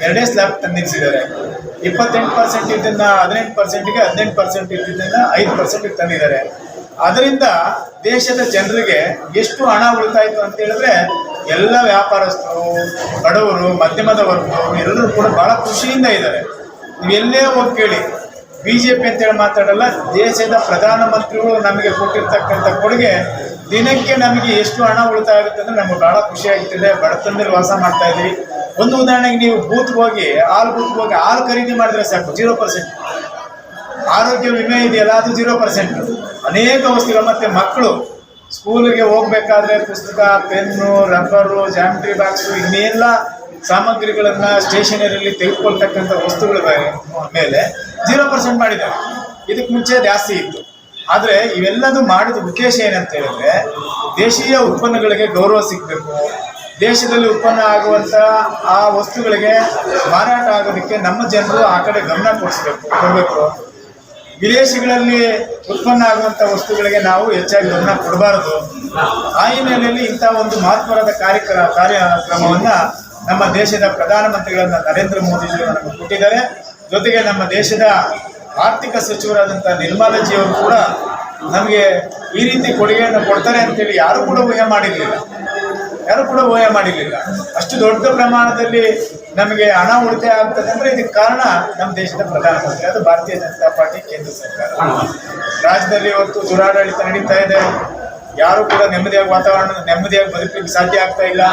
ಎರಡೇ ಸ್ಲಾಬ್ ತಂದಿರಿಸಿದ್ದಾರೆ ಇಪ್ಪತ್ತೆಂಟು ಪರ್ಸೆಂಟ್ ಇದ್ದನ್ನ ಹದಿನೆಂಟು ಪರ್ಸೆಂಟಿಗೆ ಹದಿನೆಂಟು ಪರ್ಸೆಂಟ್ ಇದ್ದಿದ್ದನ್ನು ಐದು ಪರ್ಸೆಂಟಿಗೆ ತಂದಿದ್ದಾರೆ. ಅದರಿಂದ ದೇಶದ ಜನರಿಗೆ ಎಷ್ಟು ಹಣ ಉಳಿತಾಯಿತು ಅಂತ ಹೇಳಿದ್ರೆ ಎಲ್ಲ ವ್ಯಾಪಾರಸ್ಥರು, ಬಡವರು ಮಧ್ಯಮದ ವರ್ಗದವರು ಎಲ್ಲರೂ ಕೂಡ ಬಹಳ ಖುಷಿಯಿಂದ ಇದ್ದಾರೆ. ನೀವು ಎಲ್ಲೇ ಹೋಗಿ ಕೇಳಿ ಬಿ ಜೆ ಪಿ ಅಂತೇಳಿ ಮಾತಾಡಲ್ಲ, ದೇಶದ ಪ್ರಧಾನಮಂತ್ರಿಗಳು ನಮಗೆ ಕೊಟ್ಟಿರ್ತಕ್ಕಂಥ ಕೊಡುಗೆ ದಿನಕ್ಕೆ ನಮಗೆ ಎಷ್ಟು ಹಣ ಉಳಿತಾಯ ಆಗುತ್ತೆ ಅಂದರೆ ನಮಗೆ ಭಾಳ ಖುಷಿ ಆಗ್ತಿದೆ ಬಡತನದಲ್ಲಿ ವಾಸ ಮಾಡ್ತಾ ಇದ್ದೀವಿ. ಒಂದು ಉದಾಹರಣೆಗೆ ನೀವು ಬೂತ್ಗೆ ಹೋಗಿ, ಹಾಲು ಬೂತ್ಗೆ ಹೋಗಿ, ಹಾಲು ಖರೀದಿ ಮಾಡಿದ್ರೆ ಸಾಕು, ಜೀರೋ ಪರ್ಸೆಂಟ್. ಆರೋಗ್ಯ ವಿಮೆ ಇದೆಯಲ್ಲ, ಅದು ಜೀರೋ ಪರ್ಸೆಂಟ್. ಅನೇಕ ವಸ್ತುಗಳು, ಮತ್ತೆ ಮಕ್ಕಳು ಸ್ಕೂಲಿಗೆ ಹೋಗ್ಬೇಕಾದ್ರೆ ಪುಸ್ತಕ, ಪೆನ್ನು, ರಬ್ಬರು ಜಾಮಿಟ್ರಿ ಬಾಕ್ಸು, ಇನ್ನೆಲ್ಲ ಸಾಮಗ್ರಿಗಳನ್ನ ಸ್ಟೇಷನರಿಯಲ್ಲಿ ತೆಗೆದುಕೊಳ್ತಕ್ಕಂಥ ವಸ್ತುಗಳ ಮೇಲೆ ಜೀರೋ ಪರ್ಸೆಂಟ್ ಮಾಡಿದ್ದಾರೆ. ಇದಕ್ಕೆ ಮುಂಚೆ ಜಾಸ್ತಿ ಇತ್ತು. ಆದರೆ ಇವೆಲ್ಲದೂ ಮಾಡಿದ ಉದ್ದೇಶ ಏನಂತ ಹೇಳಿದ್ರೆ ದೇಶೀಯ ಉತ್ಪನ್ನಗಳಿಗೆ ಗೌರವ ಸಿಗಬೇಕು. ದೇಶದಲ್ಲಿ ಉತ್ಪನ್ನ ಆಗುವಂಥ ಆ ವಸ್ತುಗಳಿಗೆ ಮಾರಾಟ ಆಗೋದಕ್ಕೆ ನಮ್ಮ ಜನರು ಆ ಕಡೆ ಗಮನ ಕೊಡಿಸ್ಬೇಕು, ಕೊಡಬೇಕು. ವಿದೇಶಗಳಲ್ಲಿ ಉತ್ಪನ್ನ ಆಗುವಂಥ ವಸ್ತುಗಳಿಗೆ ನಾವು ಹೆಚ್ಚಾಗಿ ಗಮನ ಕೊಡಬಾರದು. ಆ ಹಿನ್ನೆಲೆಯಲ್ಲಿ ಇಂಥ ಒಂದು ಮಹತ್ವದ ಕಾರ್ಯಕ್ರಮ ಕಾರ್ಯಕ್ರಮವನ್ನು ನಮ್ಮ ದೇಶದ ಪ್ರಧಾನಮಂತ್ರಿಗಳನ್ನ ನರೇಂದ್ರ ಮೋದಿಜಿಯವರು ನಮಗೆ ಕೊಟ್ಟಿದ್ದಾರೆ. ಜೊತೆಗೆ ನಮ್ಮ ದೇಶದ ಆರ್ಥಿಕ ಸಚಿವರಾದಂಥ ನಿರ್ಮಲಾಜಿಯವರು ಕೂಡ ನಮಗೆ ಈ ರೀತಿ ಕೊಡುಗೆಯನ್ನು ಕೊಡ್ತಾರೆ ಅಂತೇಳಿ ಯಾರು ಕೂಡ ಊಹೆ ಮಾಡಿರಲಿಲ್ಲ. ಯಾರು ಕೂಡ ಊಹೆ ಮಾಡಿರಲಿಲ್ಲ. ಅಷ್ಟು ದೊಡ್ಡ ಪ್ರಮಾಣದಲ್ಲಿ ನಮಗೆ ಹಣ ಉಳಿತಾಯ ಆಗ್ತದೆ ಅಂದ್ರೆ ಇದಕ್ಕೆ ಕಾರಣ ನಮ್ಮ ದೇಶದ ಪ್ರಧಾನಮಂತ್ರಿ ಅದು ಭಾರತೀಯ ಜನತಾ ಪಾರ್ಟಿ ಕೇಂದ್ರ ಸರ್ಕಾರ. ರಾಜ್ಯದಲ್ಲಿ ಇವತ್ತು ದುರಾಡಳಿತ ನಡೀತಾ ಇದೆ. ಯಾರು ಕೂಡ ನೆಮ್ಮದಿಯಾಗಿ ವಾತಾವರಣ, ನೆಮ್ಮದಿಯಾಗಿ ಬದುಕಲಿಕ್ಕೆ ಸಾಧ್ಯ ಆಗ್ತಾ ಇಲ್ಲ.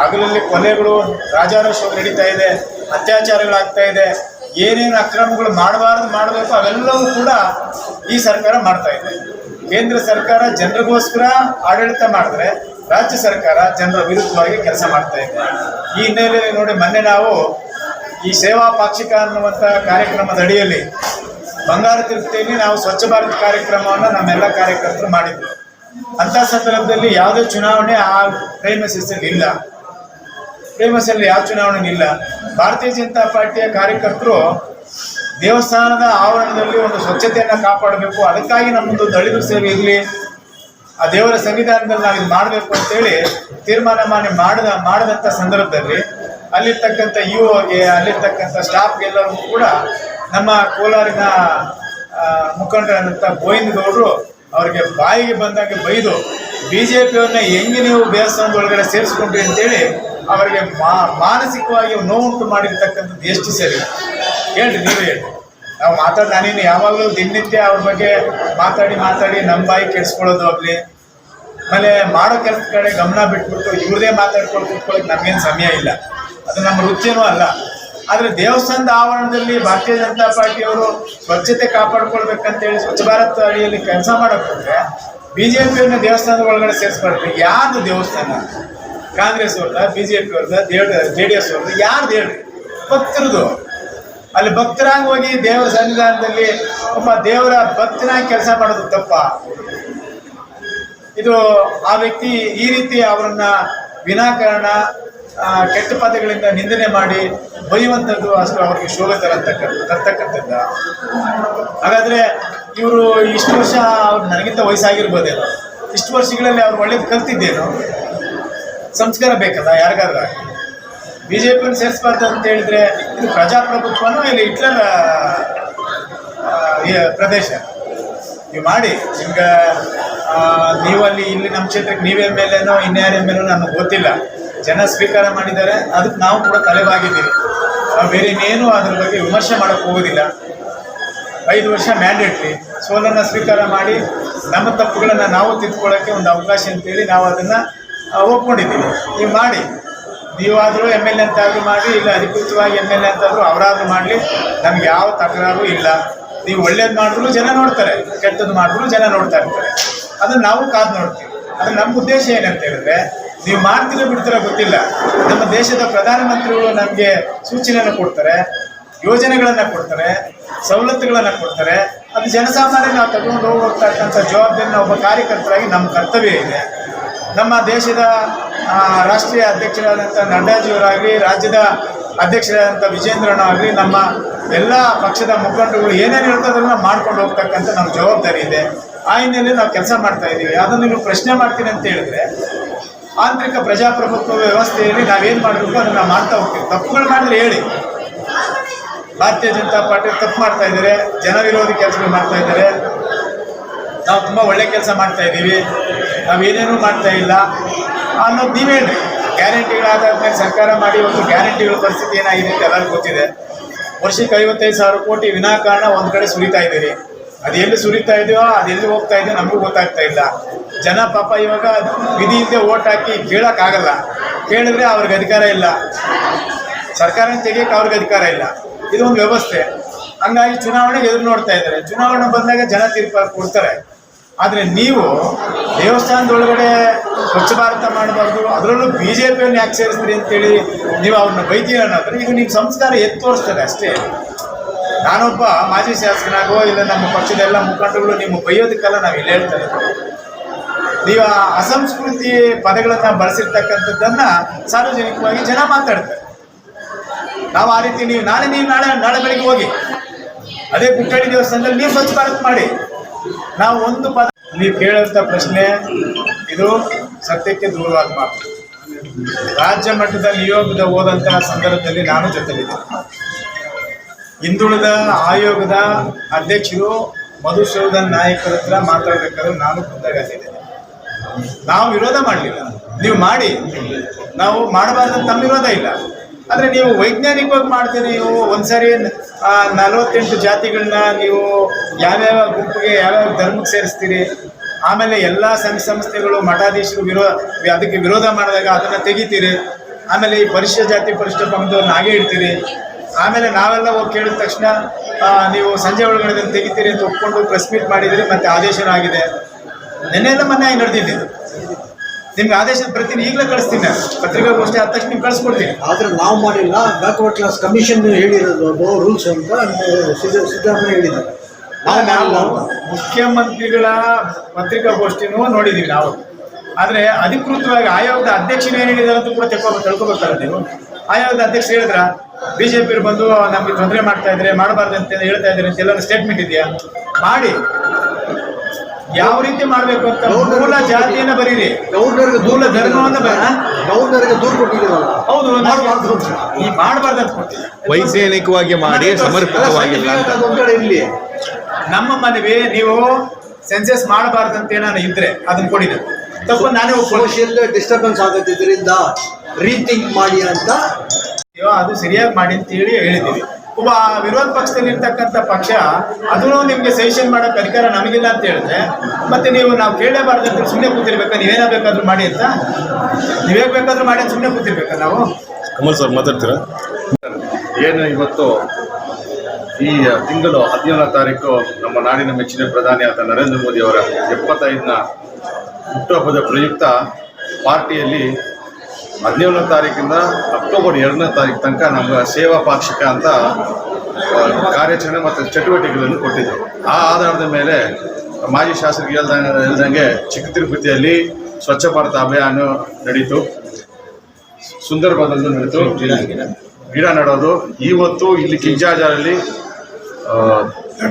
ಹಗಲಲ್ಲಿ ಕೊಲೆಗಳು ರಾಜಾರೋಷ ನಡೀತಾ ಇದೆ. ಅತ್ಯಾಚಾರಗಳಾಗ್ತಾ ಇದೆ. ಏನೇನು ಅಕ್ರಮಗಳು ಮಾಡಬಾರದು, ಮಾಡಬೇಕು, ಅವೆಲ್ಲವೂ ಕೂಡ ಈ ಸರ್ಕಾರ ಮಾಡ್ತಾ ಇದೆ. ಕೇಂದ್ರ ಸರ್ಕಾರ ಜನರಿಗೋಸ್ಕರ ಆಡಳಿತ ಮಾಡಿದ್ರೆ ರಾಜ್ಯ ಸರ್ಕಾರ ಜನರ ವಿರುದ್ಧವಾಗಿ ಕೆಲಸ ಮಾಡ್ತಾ ಇದೆ. ಈ ಹಿನ್ನೆಲೆಯಲ್ಲಿ ನೋಡಿ ಮೊನ್ನೆ ನಾವು ಈ ಸೇವಾ ಪಾಕ್ಷಿಕ ಅನ್ನುವಂಥ ಕಾರ್ಯಕ್ರಮದ ಅಡಿಯಲ್ಲಿ ಬಂಗಾರ ತಿರುಪತಿಯಲ್ಲಿ ನಾವು ಸ್ವಚ್ಛ ಭಾರತ್ ಕಾರ್ಯಕ್ರಮವನ್ನು ನಮ್ಮೆಲ್ಲ ಕಾರ್ಯಕರ್ತರು ಮಾಡಿದ್ವಿ. ಅಂಥ ಸಂದರ್ಭದಲ್ಲಿ ಯಾವುದೇ ಚುನಾವಣೆ ಆ ಪ್ರೇಮಸಲ್ಲಿ ಇಲ್ಲ. ಪ್ರೇಮಸಲ್ಲಿ ಯಾವ ಚುನಾವಣೆ ಇಲ್ಲ. ಭಾರತೀಯ ಜನತಾ ಪಾರ್ಟಿಯ ಕಾರ್ಯಕರ್ತರು ದೇವಸ್ಥಾನದ ಆವರಣದಲ್ಲಿ ಒಂದು ಸ್ವಚ್ಛತೆಯನ್ನು ಕಾಪಾಡಬೇಕು, ಅದಕ್ಕಾಗಿ ನಮ್ಮದು ದಳಿದು ಸೇವೆ ಇರಲಿ ಆ ದೇವರ ಸಂವಿಧಾನದಲ್ಲಿ ನಾವು ಇದು ಮಾಡಬೇಕು ಅಂತೇಳಿ ತೀರ್ಮಾನ ಮಾಡಿ ಮಾಡಿದ ಮಾಡಿದಂಥ ಸಂದರ್ಭದಲ್ಲಿ ಅಲ್ಲಿರ್ತಕ್ಕಂಥ ಯು ಓಗೆ ಅಲ್ಲಿರ್ತಕ್ಕಂಥ ಸ್ಟಾಫ್ಗೆಲ್ಲರಿಗೂ ಕೂಡ ನಮ್ಮ ಕೋಲಾರಿನ ಮುಖಂಡರಾದಂಥ ಗೋವಿಂದ ಗೌಡರು ಅವರಿಗೆ ಬಾಯಿಗೆ ಬಂದಾಗ ಬೈದು ಬಿ ಜೆ ಪಿಯವ್ರನ್ನ ಹೆಂಗೆ ನೀವು ದೇವಸ್ಥಾನದ ಒಳಗಡೆ ಸೇರಿಸ್ಕೊಂಡ್ರಿ ಅಂತೇಳಿ ಅವರಿಗೆ ಮಾ, ಮಾನಸಿಕವಾಗಿ ನೋವುಂಟು ಮಾಡಿರ್ತಕ್ಕಂಥದ್ದು ಎಷ್ಟು ಸರಿ? ಹೇಳ್ರಿ, ನೀವು ಹೇಳಿ ನಾವು ಮಾತಾಡಿ ನಾನೇನು ಯಾವಾಗಲೂ ದಿನನಿತ್ಯ ಅವ್ರ ಬಗ್ಗೆ ಮಾತಾಡಿ ಮಾತಾಡಿ ನಮ್ಮ ಬಾಯಿ ಕೆಡಿಸ್ಕೊಳ್ಳೋದು ಆಗಲಿ ಆಮೇಲೆ ಮಾಡೋ ಕೆಲಸ ಕಡೆ ಗಮನ ಬಿಟ್ಬಿಟ್ಟು ಇವ್ರದೇ ಮಾತಾಡ್ಕೊಂಡು ಕೂತ್ಕೊಳ್ಳೋಕೆ ನಮಗೇನು ಸಮಯ ಇಲ್ಲ. ಅದು ನಮ್ಮ ರುಚಿನೂ ಅಲ್ಲ. ಆದರೆ ದೇವಸ್ಥಾನದ ಆವರಣದಲ್ಲಿ ಭಾರತೀಯ ಜನತಾ ಪಾರ್ಟಿಯವರು ಸ್ವಚ್ಛತೆ ಕಾಪಾಡ್ಕೊಳ್ಬೇಕಂತೇಳಿ ಸ್ವಚ್ಛ ಭಾರತ್ ಅಡಿಯಲ್ಲಿ ಕೆಲಸ ಮಾಡೋಕ್ಕೋದ್ರೆ ಬಿ ಜೆ ಪಿಯವ್ರನ್ನ ದೇವಸ್ಥಾನದ ಒಳಗಡೆ ಸೇರಿಸ್ಬಾರ್ದು. ಯಾರ್ದು ದೇವಸ್ಥಾನ? ಕಾಂಗ್ರೆಸ್ ಅವ್ರದ ಬಿ ಜೆ ಪಿ ಅವ್ರದ ಜೆ ಡಿ ಎಸ್ ಅವ್ರದ್ದು ಯಾರ್ದು ಹೇಳ್ರಿ? ಭಕ್ತರದು ಅಲ್ಲಿ ಭಕ್ತರಾಗಿ ಹೋಗಿ ದೇವರ ಸನ್ನಿಧಾನದಲ್ಲಿ ಒಬ್ಬ ದೇವರ ಭಕ್ತನಾಗಿ ಕೆಲಸ ಮಾಡೋದು ತಪ್ಪ? ಇದು ಆ ವ್ಯಕ್ತಿ ಈ ರೀತಿ ಅವರನ್ನ ವಿನಾಕಾರಣ ಕೆಟ್ಟ ಪದಗಳಿಂದ ನಿಂದನೆ ಮಾಡಿ ಬೈಯುವಂಥದ್ದು ಅಷ್ಟು ಅವರಿಗೆ ಶೋಭೆ ತರತಕ್ಕಂಥ, ತರ್ತಕ್ಕಂಥದ್ದು. ಹಾಗಾದ್ರೆ ಇವರು ಇಷ್ಟು ವರ್ಷ ಅವ್ರು ನನಗಿಂತ ವಯಸ್ಸಾಗಿರ್ಬೋದೇನೋ, ಇಷ್ಟು ವರ್ಷಗಳಲ್ಲಿ ಅವ್ರು ಒಳ್ಳೇದು ಕಲ್ತಿದ್ದೇನೋ, ಸಂಸ್ಕಾರ ಬೇಕಲ್ಲ, ಯಾರಿಗಾದ್ರೆ ಬಿ ಜೆ ಪಿಯನ್ನು ಸೇರಿಸ್ಬಾರ್ದು ಅಂತ ಹೇಳಿದ್ರೆ ಇದು ಪ್ರಜಾಪ್ರಭುತ್ವನೋ ಇಲ್ಲಿ ಹಿಟ್ಲರ್ ಪ್ರದೇಶ? ನೀವು ಮಾಡಿ, ನಿಮ್ಗೆ ಆ, ನೀವು ಅಲ್ಲಿ ಇಲ್ಲಿ ನಮ್ಮ ಕ್ಷೇತ್ರಕ್ಕೆ ನೀವು ಎಂ ಎಲ್ ಎನೋ ಇನ್ಯಾರ ಎಂ ಎಲ್ ನಮಗೆ ಗೊತ್ತಿಲ್ಲ. ಜನ ಸ್ವೀಕಾರ ಮಾಡಿದ್ದಾರೆ ಅದಕ್ಕೆ ನಾವು ಕೂಡ ತಲೆಬಾಗಿದ್ದೀವಿ ನಾವು ಬೇರೆ ಇನ್ನೇನು ಅದ್ರ ಬಗ್ಗೆ ವಿಮರ್ಶೆ ಮಾಡೋಕ್ಕೆ ಹೋಗೋದಿಲ್ಲ. ಐದು ವರ್ಷ ಮ್ಯಾಂಡೇಟ್ರಿ. ಸೋಲನ್ನು ಸ್ವೀಕಾರ ಮಾಡಿ ನಮ್ಮ ತಪ್ಪುಗಳನ್ನು ನಾವು ತಿದ್ಕೊಳ್ಳೋಕ್ಕೆ ಒಂದು ಅವಕಾಶ ಅಂತೇಳಿ ನಾವು ಅದನ್ನು ಒಪ್ಕೊಂಡಿದ್ದೀವಿ. ನೀವು ಮಾಡಿ. ನೀವಾದರೂ ಎಂ ಎಲ್ ಎ ಅಂತಾದರೂ ಮಾಡಿ ಇಲ್ಲ ಅಧಿಕೃತವಾಗಿ ಎಂ ಎಲ್ ಎ ಅಂತಾದರೂ ಅವರಾದರೂ ಮಾಡಲಿ. ನಮ್ಗೆ ಯಾವ ತಕರಾರು ಇಲ್ಲ. ನೀವು ಒಳ್ಳೇದು ಮಾಡಿದ್ರು ಜನ ನೋಡ್ತಾರೆ ಕೆಟ್ಟದ್ದು ಮಾಡಿದ್ರು ಜನ ನೋಡ್ತಾ ಇರ್ತಾರೆ. ಅದನ್ನು ನಾವು ಕಾದು ನೋಡ್ತೀವಿ. ಅದು ನಮ್ಮ ಉದ್ದೇಶ ಏನಂತ ಹೇಳಿದ್ರೆ, ನೀವು ಮಾಡ್ತೀರೋ ಬಿಡ್ತೀರೋ ಗೊತ್ತಿಲ್ಲ. ನಮ್ಮ ದೇಶದ ಪ್ರಧಾನಮಂತ್ರಿಗಳು ನಮಗೆ ಸೂಚನೆಯನ್ನು ಕೊಡ್ತಾರೆ, ಯೋಜನೆಗಳನ್ನು ಕೊಡ್ತಾರೆ, ಸವಲತ್ತುಗಳನ್ನು ಕೊಡ್ತಾರೆ. ಅದು ಜನಸಾಮಾನ್ಯ ನಾವು ತಗೊಂಡು ಹೋಗ್ತಕ್ಕಂಥ ಜವಾಬ್ದಾರಿನ ಒಬ್ಬ ಕಾರ್ಯಕರ್ತರಾಗಿ ನಮ್ಮ ಕರ್ತವ್ಯ ಇದೆ. ನಮ್ಮ ದೇಶದ ರಾಷ್ಟ್ರೀಯ ಅಧ್ಯಕ್ಷರಾದಂಥ ನಡ್ಡಾಜಿಯವರಾಗಲಿ, ರಾಜ್ಯದ ಅಧ್ಯಕ್ಷರಾದಂಥ ವಿಜೇಂದ್ರಣ್ಣ ಆಗಲಿ ನಮ್ಮ ಎಲ್ಲ ಪಕ್ಷದ ಮುಖಂಡರುಗಳು ಏನೇನು ಹೇಳ್ತಾ ಅದನ್ನ ಮಾಡ್ಕೊಂಡು ಹೋಗ್ತಕ್ಕಂಥ ನಮ್ಮ ಜವಾಬ್ದಾರಿ ಇದೆ. ಆ ಹಿನ್ನೆಲೆಯಲ್ಲಿ ನಾವು ಕೆಲಸ ಮಾಡ್ತಾ ಇದ್ದೀವಿ ಅದನ್ನು ನೀವು ಪ್ರಶ್ನೆ ಮಾಡ್ತೀನಿ ಅಂತ ಹೇಳಿದ್ರೆ, ಆಂತರಿಕ ಪ್ರಜಾಪ್ರಭುತ್ವ ವ್ಯವಸ್ಥೆಯಲ್ಲಿ ನಾವೇನು ಮಾಡಬೇಕು ಅದನ್ನು ಮಾಡ್ತಾ ಹೋಗ್ತೀವಿ. ತಪ್ಪುಗಳು ಮಾಡಿದ್ರೆ ಹೇಳಿ. ಭಾರತೀಯ ಜನತಾ ಪಾರ್ಟಿ ತಪ್ಪು ಮಾಡ್ತಾ ಇದ್ದಾರೆ ಜನ ವಿರೋಧಿ ಕೆಲಸಗಳು ಮಾಡ್ತಾ ಇದ್ದಾರೆ ನಾವು ತುಂಬ ಒಳ್ಳೆ ಕೆಲಸ ಮಾಡ್ತಾ ಇದ್ದೀವಿ ನಾವು ಏನೇನೂ ಮಾಡ್ತಾ ಇಲ್ಲ. ಅನ್ನೋದು ನೀವೇ ಹೇಳ್ರಿ. ಗ್ಯಾರಂಟಿಗಳಾದಾದ್ಮೇಲೆ ಸರ್ಕಾರ ಮಾಡಿ ಒಂದು ಗ್ಯಾರಂಟಿಗಳ ಪರಿಸ್ಥಿತಿ ಏನಾಗಿದೆ ಅಂತ ಎಲ್ಲರಿಗೂ ಗೊತ್ತಿದೆ. ವರ್ಷಕ್ಕೆ ಐವತ್ತೈದು ಸಾವಿರ ಕೋಟಿ ವಿನಾಕಾರಣ ಒಂದು ಕಡೆ ಸುರಿತಾ ಇದ್ದೀರಿ. ಅದು ಎಲ್ಲಿ ಸುರಿತಾ ಇದೆಯೋ ಅದು ಎಲ್ಲಿ ಹೋಗ್ತಾ ಇದೆಯೋ ನಮಗೂ ಗೊತ್ತಾಗ್ತಾ ಇಲ್ಲ. ಜನ ಪಾಪ ಇವಾಗ ವಿಧಿಯಿಂದ ಓಟ್ ಹಾಕಿ ಕೇಳೋಕ್ಕಾಗಲ್ಲ ಕೇಳಿದ್ರೆ ಅವ್ರಿಗೆ ಅಧಿಕಾರ ಇಲ್ಲ. ಸರ್ಕಾರ ತೆಗಿಯಕ್ಕೆ ಅವ್ರಿಗೆ ಅಧಿಕಾರ ಇಲ್ಲ. ಇದು ಒಂದು ವ್ಯವಸ್ಥೆ. ಹಂಗಾಗಿ ಚುನಾವಣೆಗೆ ಎದುರು ನೋಡ್ತಾ ಇದ್ದಾರೆ. ಚುನಾವಣೆ ಬಂದಾಗ ಜನ ತೀರ್ಪು ಕೊಡ್ತಾರೆ. ಆದರೆ ನೀವು ದೇವಸ್ಥಾನದೊಳಗಡೆ ಸ್ವಚ್ಛ ಭಾರತ ಮಾಡಬಾರ್ದು, ಅದರಲ್ಲೂ ಬಿ ಜೆ ಪಿಯನ್ನು ಯಾಕೆ ಸೇರಿಸ್ತೀರಿ ಅಂತೇಳಿ ನೀವು ಅವ್ರನ್ನ ಬೈತೀರ ಅನ್ನೋದ್ರೆ, ಇದು ನಿಮ್ಮ ಸಂಸ್ಕಾರ ಎತ್ತು ಅಷ್ಟೇ. ನಾನೊಬ್ಬ ಮಾಜಿ ಶಾಸಕನಾಗೋ ಇಲ್ಲ ನಮ್ಮ ಪಕ್ಷದ ಎಲ್ಲ ಮುಖಂಡಗಳು ನಿಮ್ಮ ಬೈಯೋದಕ್ಕೆಲ್ಲ ನಾವು ಇಲ್ಲಿ ಹೇಳ್ತಾರೆ ನೀವು ಆ ಅಸಂಸ್ಕೃತಿ ಪದಗಳನ್ನ ಬಳಸಿರ್ತಕ್ಕಂಥದ್ದನ್ನ ಸಾರ್ವಜನಿಕವಾಗಿ ಜನ ಮಾತಾಡ್ತಾರೆ. ನಾವು ಆ ರೀತಿ ನೀವು ನಾಳೆ ನೀವು ನಾಳೆ ನಾಳೆ ಬೆಳಿಗ್ಗೆ ಹೋಗಿ, ಅದೇ ಕುಕ್ಕಳ್ಳಿ ದೇವಸ್ಥಾನದಲ್ಲಿ ನೀವು ಸ್ವಚ್ಛ ಭಾರತ್ ಮಾಡಿ, ನಾವು ಒಂದು ಪದ ನೀವು ಕೇಳೋಂಥ ಪ್ರಶ್ನೆ, ಇದು ಸತ್ಯಕ್ಕೆ ದೂರವಾದ ಮಾತು ರಾಜ್ಯ ಮಟ್ಟದ ನಿಯೋಗದ ಹೋದಂತಹ ಸಂದರ್ಭದಲ್ಲಿ ನಾನು ಜೊತೆಲಿದ್ದೆ ಹಿಂದುಳಿದ ಆಯೋಗದ ಅಧ್ಯಕ್ಷರು ಮಧುಸೂದನ್ ನಾಯಕರ ಹತ್ರ ಮಾತಾಡಬೇಕಾದ್ರೆ ನಾನು ಖುದ್ದಾಗಲ್ಲಿದ್ದೆ ನಾವು ವಿರೋಧ ಮಾಡಲಿಲ್ಲ. ನೀವು ಮಾಡಿ. ನಾವು ಮಾಡಬಾರ್ದು ತಮ್ಮ ವಿರೋಧ ಇಲ್ಲ. ಆದರೆ ನೀವು ವೈಜ್ಞಾನಿಕವಾಗಿ ಮಾಡ್ತೀರಿ. ನೀವು ಒಂದ್ಸರಿ ನಲವತ್ತೆಂಟು ಜಾತಿಗಳನ್ನ ನೀವು ಯಾವ್ಯಾವ ಗುಂಪಿಗೆ, ಯಾವ್ಯಾವ ಧರ್ಮಕ್ಕೆ ಸೇರಿಸ್ತೀರಿ? ಆಮೇಲೆ ಎಲ್ಲ ಸಂಘ ಸಂಸ್ಥೆಗಳು, ಮಠಾಧೀಶರು ವಿರೋಧ ಅದಕ್ಕೆ ವಿರೋಧ ಮಾಡಿದಾಗ ಅದನ್ನು ತೆಗಿತೀರಿ. ಆಮೇಲೆ ಈ ಪರಿಶಿಷ್ಟ ಜಾತಿ ಪರಿಶಿಷ್ಟ ಪಂಗದವ್ರನ್ನ ಹಾಗೆ ಇಡ್ತೀರಿ. ಆಮೇಲೆ ನಾವೆಲ್ಲ ಹೋಗಿ ಕೇಳಿದ ತಕ್ಷಣ ನೀವು ಸಂಜೆ ಒಳಗಡೆ ಅದನ್ನ ತೆಗಿತೀರಿ ಅಂತ ಒಪ್ಕೊಂಡು ಪ್ರೆಸ್ ಮೀಟ್ ಮಾಡಿದಿರಿ ಮತ್ತೆ ಆದೇಶನೂ ಆಗಿದೆ. ನಿನ್ನೆಲ್ಲ ಮೊನ್ನೆ ನಡೆದಿದ್ದು ನಿಮ್ಗೆ ಆದೇಶದ ಪ್ರತಿನ ಈಗಲೇ ಕಳಿಸ್ತೀನಿ ನಾನು. ಪತ್ರಿಕಾಗೋಷ್ಠಿ ಆದ ತಕ್ಷಣ ನಿಮ್ಗೆ ಕಳಿಸ್ಕೊಡ್ತೀನಿ. ಆದ್ರೆ ನಾವು ಮಾಡಿಲ್ಲ ಬ್ಯಾಕ್ವರ್ಡ್ ಕ್ಲಾಸ್ ಕಮಿಷನ್ ಹೇಳಿರೋದು ರೂಲ್ಸ್ ಅಂತ ಸಿದ್ದ- ಸಿದ್ದರಾಮಯ್ಯ ಹೇಳಿದ್ದಾರೆ. ನಾವು. ಮುಖ್ಯಮಂತ್ರಿಗಳ ಪತ್ರಿಕಾಗೋಷ್ಠಿನೂ ನೋಡಿದ್ದೀವಿ ನಾವು. ಆದ್ರೆ ಅಧಿಕೃತವಾಗಿ ಆಯೋಗದ ಅಧ್ಯಕ್ಷನೇ ಏನು ಹೇಳಿದಾರೆ ಅಂತ ಕೂಡ ತಿಳ್ಕೊಬೇಕು ತಿಳ್ಕೊಬೇಕಲ್ಲ ನೀವು. ಆಯೋಗದ ಅಧ್ಯಕ್ಷ ಹೇಳಿದ್ರ? ಬಿಜೆಪಿ ಬಂದು ನಮ್ಗೆ ತೊಂದರೆ ಮಾಡ್ತಾ ಇದ್ರೆ ಮಾಡಬಾರ್ದು ಅಂತ ಹೇಳ್ತಾ ಇದ್ರೆ ಅಂತ ಎಲ್ಲ ಸ್ಟೇಟ್ಮೆಂಟ್ ಇದೆಯಾ? ಮಾಡಿ. ಯಾವ ರೀತಿ ಮಾಡ್ಬೇಕು ಅಂತ ಮೂಲ ಜಾತಿಯನ್ನ ಬರೀರಿ. ಮೂಲ ಧರ್ಮವನ್ನ ಹೌದು ಈ ಮಾಡಬಾರ್ದು ಅಂತ ವೈಜ್ಞಾನಿಕವಾಗಿ ಮಾಡಿ ಸಮರ್ಪಕವಾಗಿ ಅಂತ. ಅದೊಂದ್ ನಮ್ಮ ಮನವಿ ನೀವು ಸೆನ್ಸಸ್ ಮಾಡಬಾರ್ದಂತ ಏನಾದ್ರು ಇದ್ರೆ ಅದನ್ನ ಕೊಡಿ ನನಗೆ. ತಪ್ಪು ನಾನೇ ಸೋಷಿಯಲ್ ಡಿಸ್ಟರ್ಬೆನ್ಸ್ ಆಗುತ್ತಿದ್ದರಿಂದ ರೀಥಿಂಕ್ ಮಾಡಿ ಅಂತ ಅದು ಸರಿಯಾಗಿ ಮಾಡಿ ಅಂತ ಹೇಳಿ ಹೇಳಿದ್ದೀವಿ ಒಬ್ಬ ವಿರೋಧ ಪಕ್ಷದಲ್ಲಿ ಇರ್ತಕ್ಕಂಥ ಪಕ್ಷ ಅದನ್ನು ನಿಮ್ಗೆ ಸಜೆಷನ್ ಮಾಡಕ್ ಅಧಿಕಾರ ನಮಗಿಲ್ಲ ಅಂತ ಹೇಳಿದ್ರೆ ಮತ್ತೆ ನೀವು ನಾವು ಕೇಳಲೇಬಾರ್ದು ಅಂತ ಸುಮ್ಮನೆ ಕೂತಿರ್ಬೇಕಾ? ನೀವೇನ ಬೇಕಾದ್ರೂ ಮಾಡಿ ಅಂತ? ನೀವೇ ಬೇಕಾದ್ರೂ ಮಾಡಿ ಅಂತ ಸುಮ್ಮನೆ ಕೂತಿರ್ಬೇಕಾ ನಾವು? ಕಮಲ್ ಸರ್ ಮಾತಾಡ್ತೀರಾ? ಏನು ಇವತ್ತು ಈ ತಿಂಗಳು ಹದಿನೇಳನೇ ತಾರೀಕು ನಮ್ಮ ನಾಡಿನ ಮೆಚ್ಚಿನ ಪ್ರಧಾನಿಯಾದ ನರೇಂದ್ರ ಮೋದಿ ಅವರ ಎಪ್ಪತ್ತೈದನ ಹುಟ್ಟುಹಬ್ಬದ ಪ್ರಯುಕ್ತ ಪಾರ್ಟಿಯಲ್ಲಿ ಹದಿನೇಳನೇ ತಾರೀಕಿಂದ ಅಕ್ಟೋಬರ್ ಎರಡನೇ ತಾರೀಕು ತನಕ ನಮ್ಮ ಸೇವಾ ಪಾಕ್ಷಿಕ ಅಂತ ಕಾರ್ಯಾಚರಣೆ ಮತ್ತು ಚಟುವಟಿಕೆಗಳನ್ನು ಕೊಟ್ಟಿದ್ದರು. ಆ ಆಧಾರದ ಮೇಲೆ ಮಾಜಿ ಶಾಸಕರಿಗೆ ಹೇಳ್ದಂಗೆ ಹೇಳ್ದಂಗೆ ಚಿಕ್ಕ ತಿರುಪತಿಯಲ್ಲಿ ಸ್ವಚ್ಛ ಭಾರತ ಅಭಿಯಾನ ನಡೀತು. ಸುಂದರಬನಲ್ಲೂ ನಡೀತು. ಗಿಡ ನೆಡೋದು. ಇವತ್ತು ಇಲ್ಲಿ ಕಿಂಜಾಜಾರಲ್ಲಿ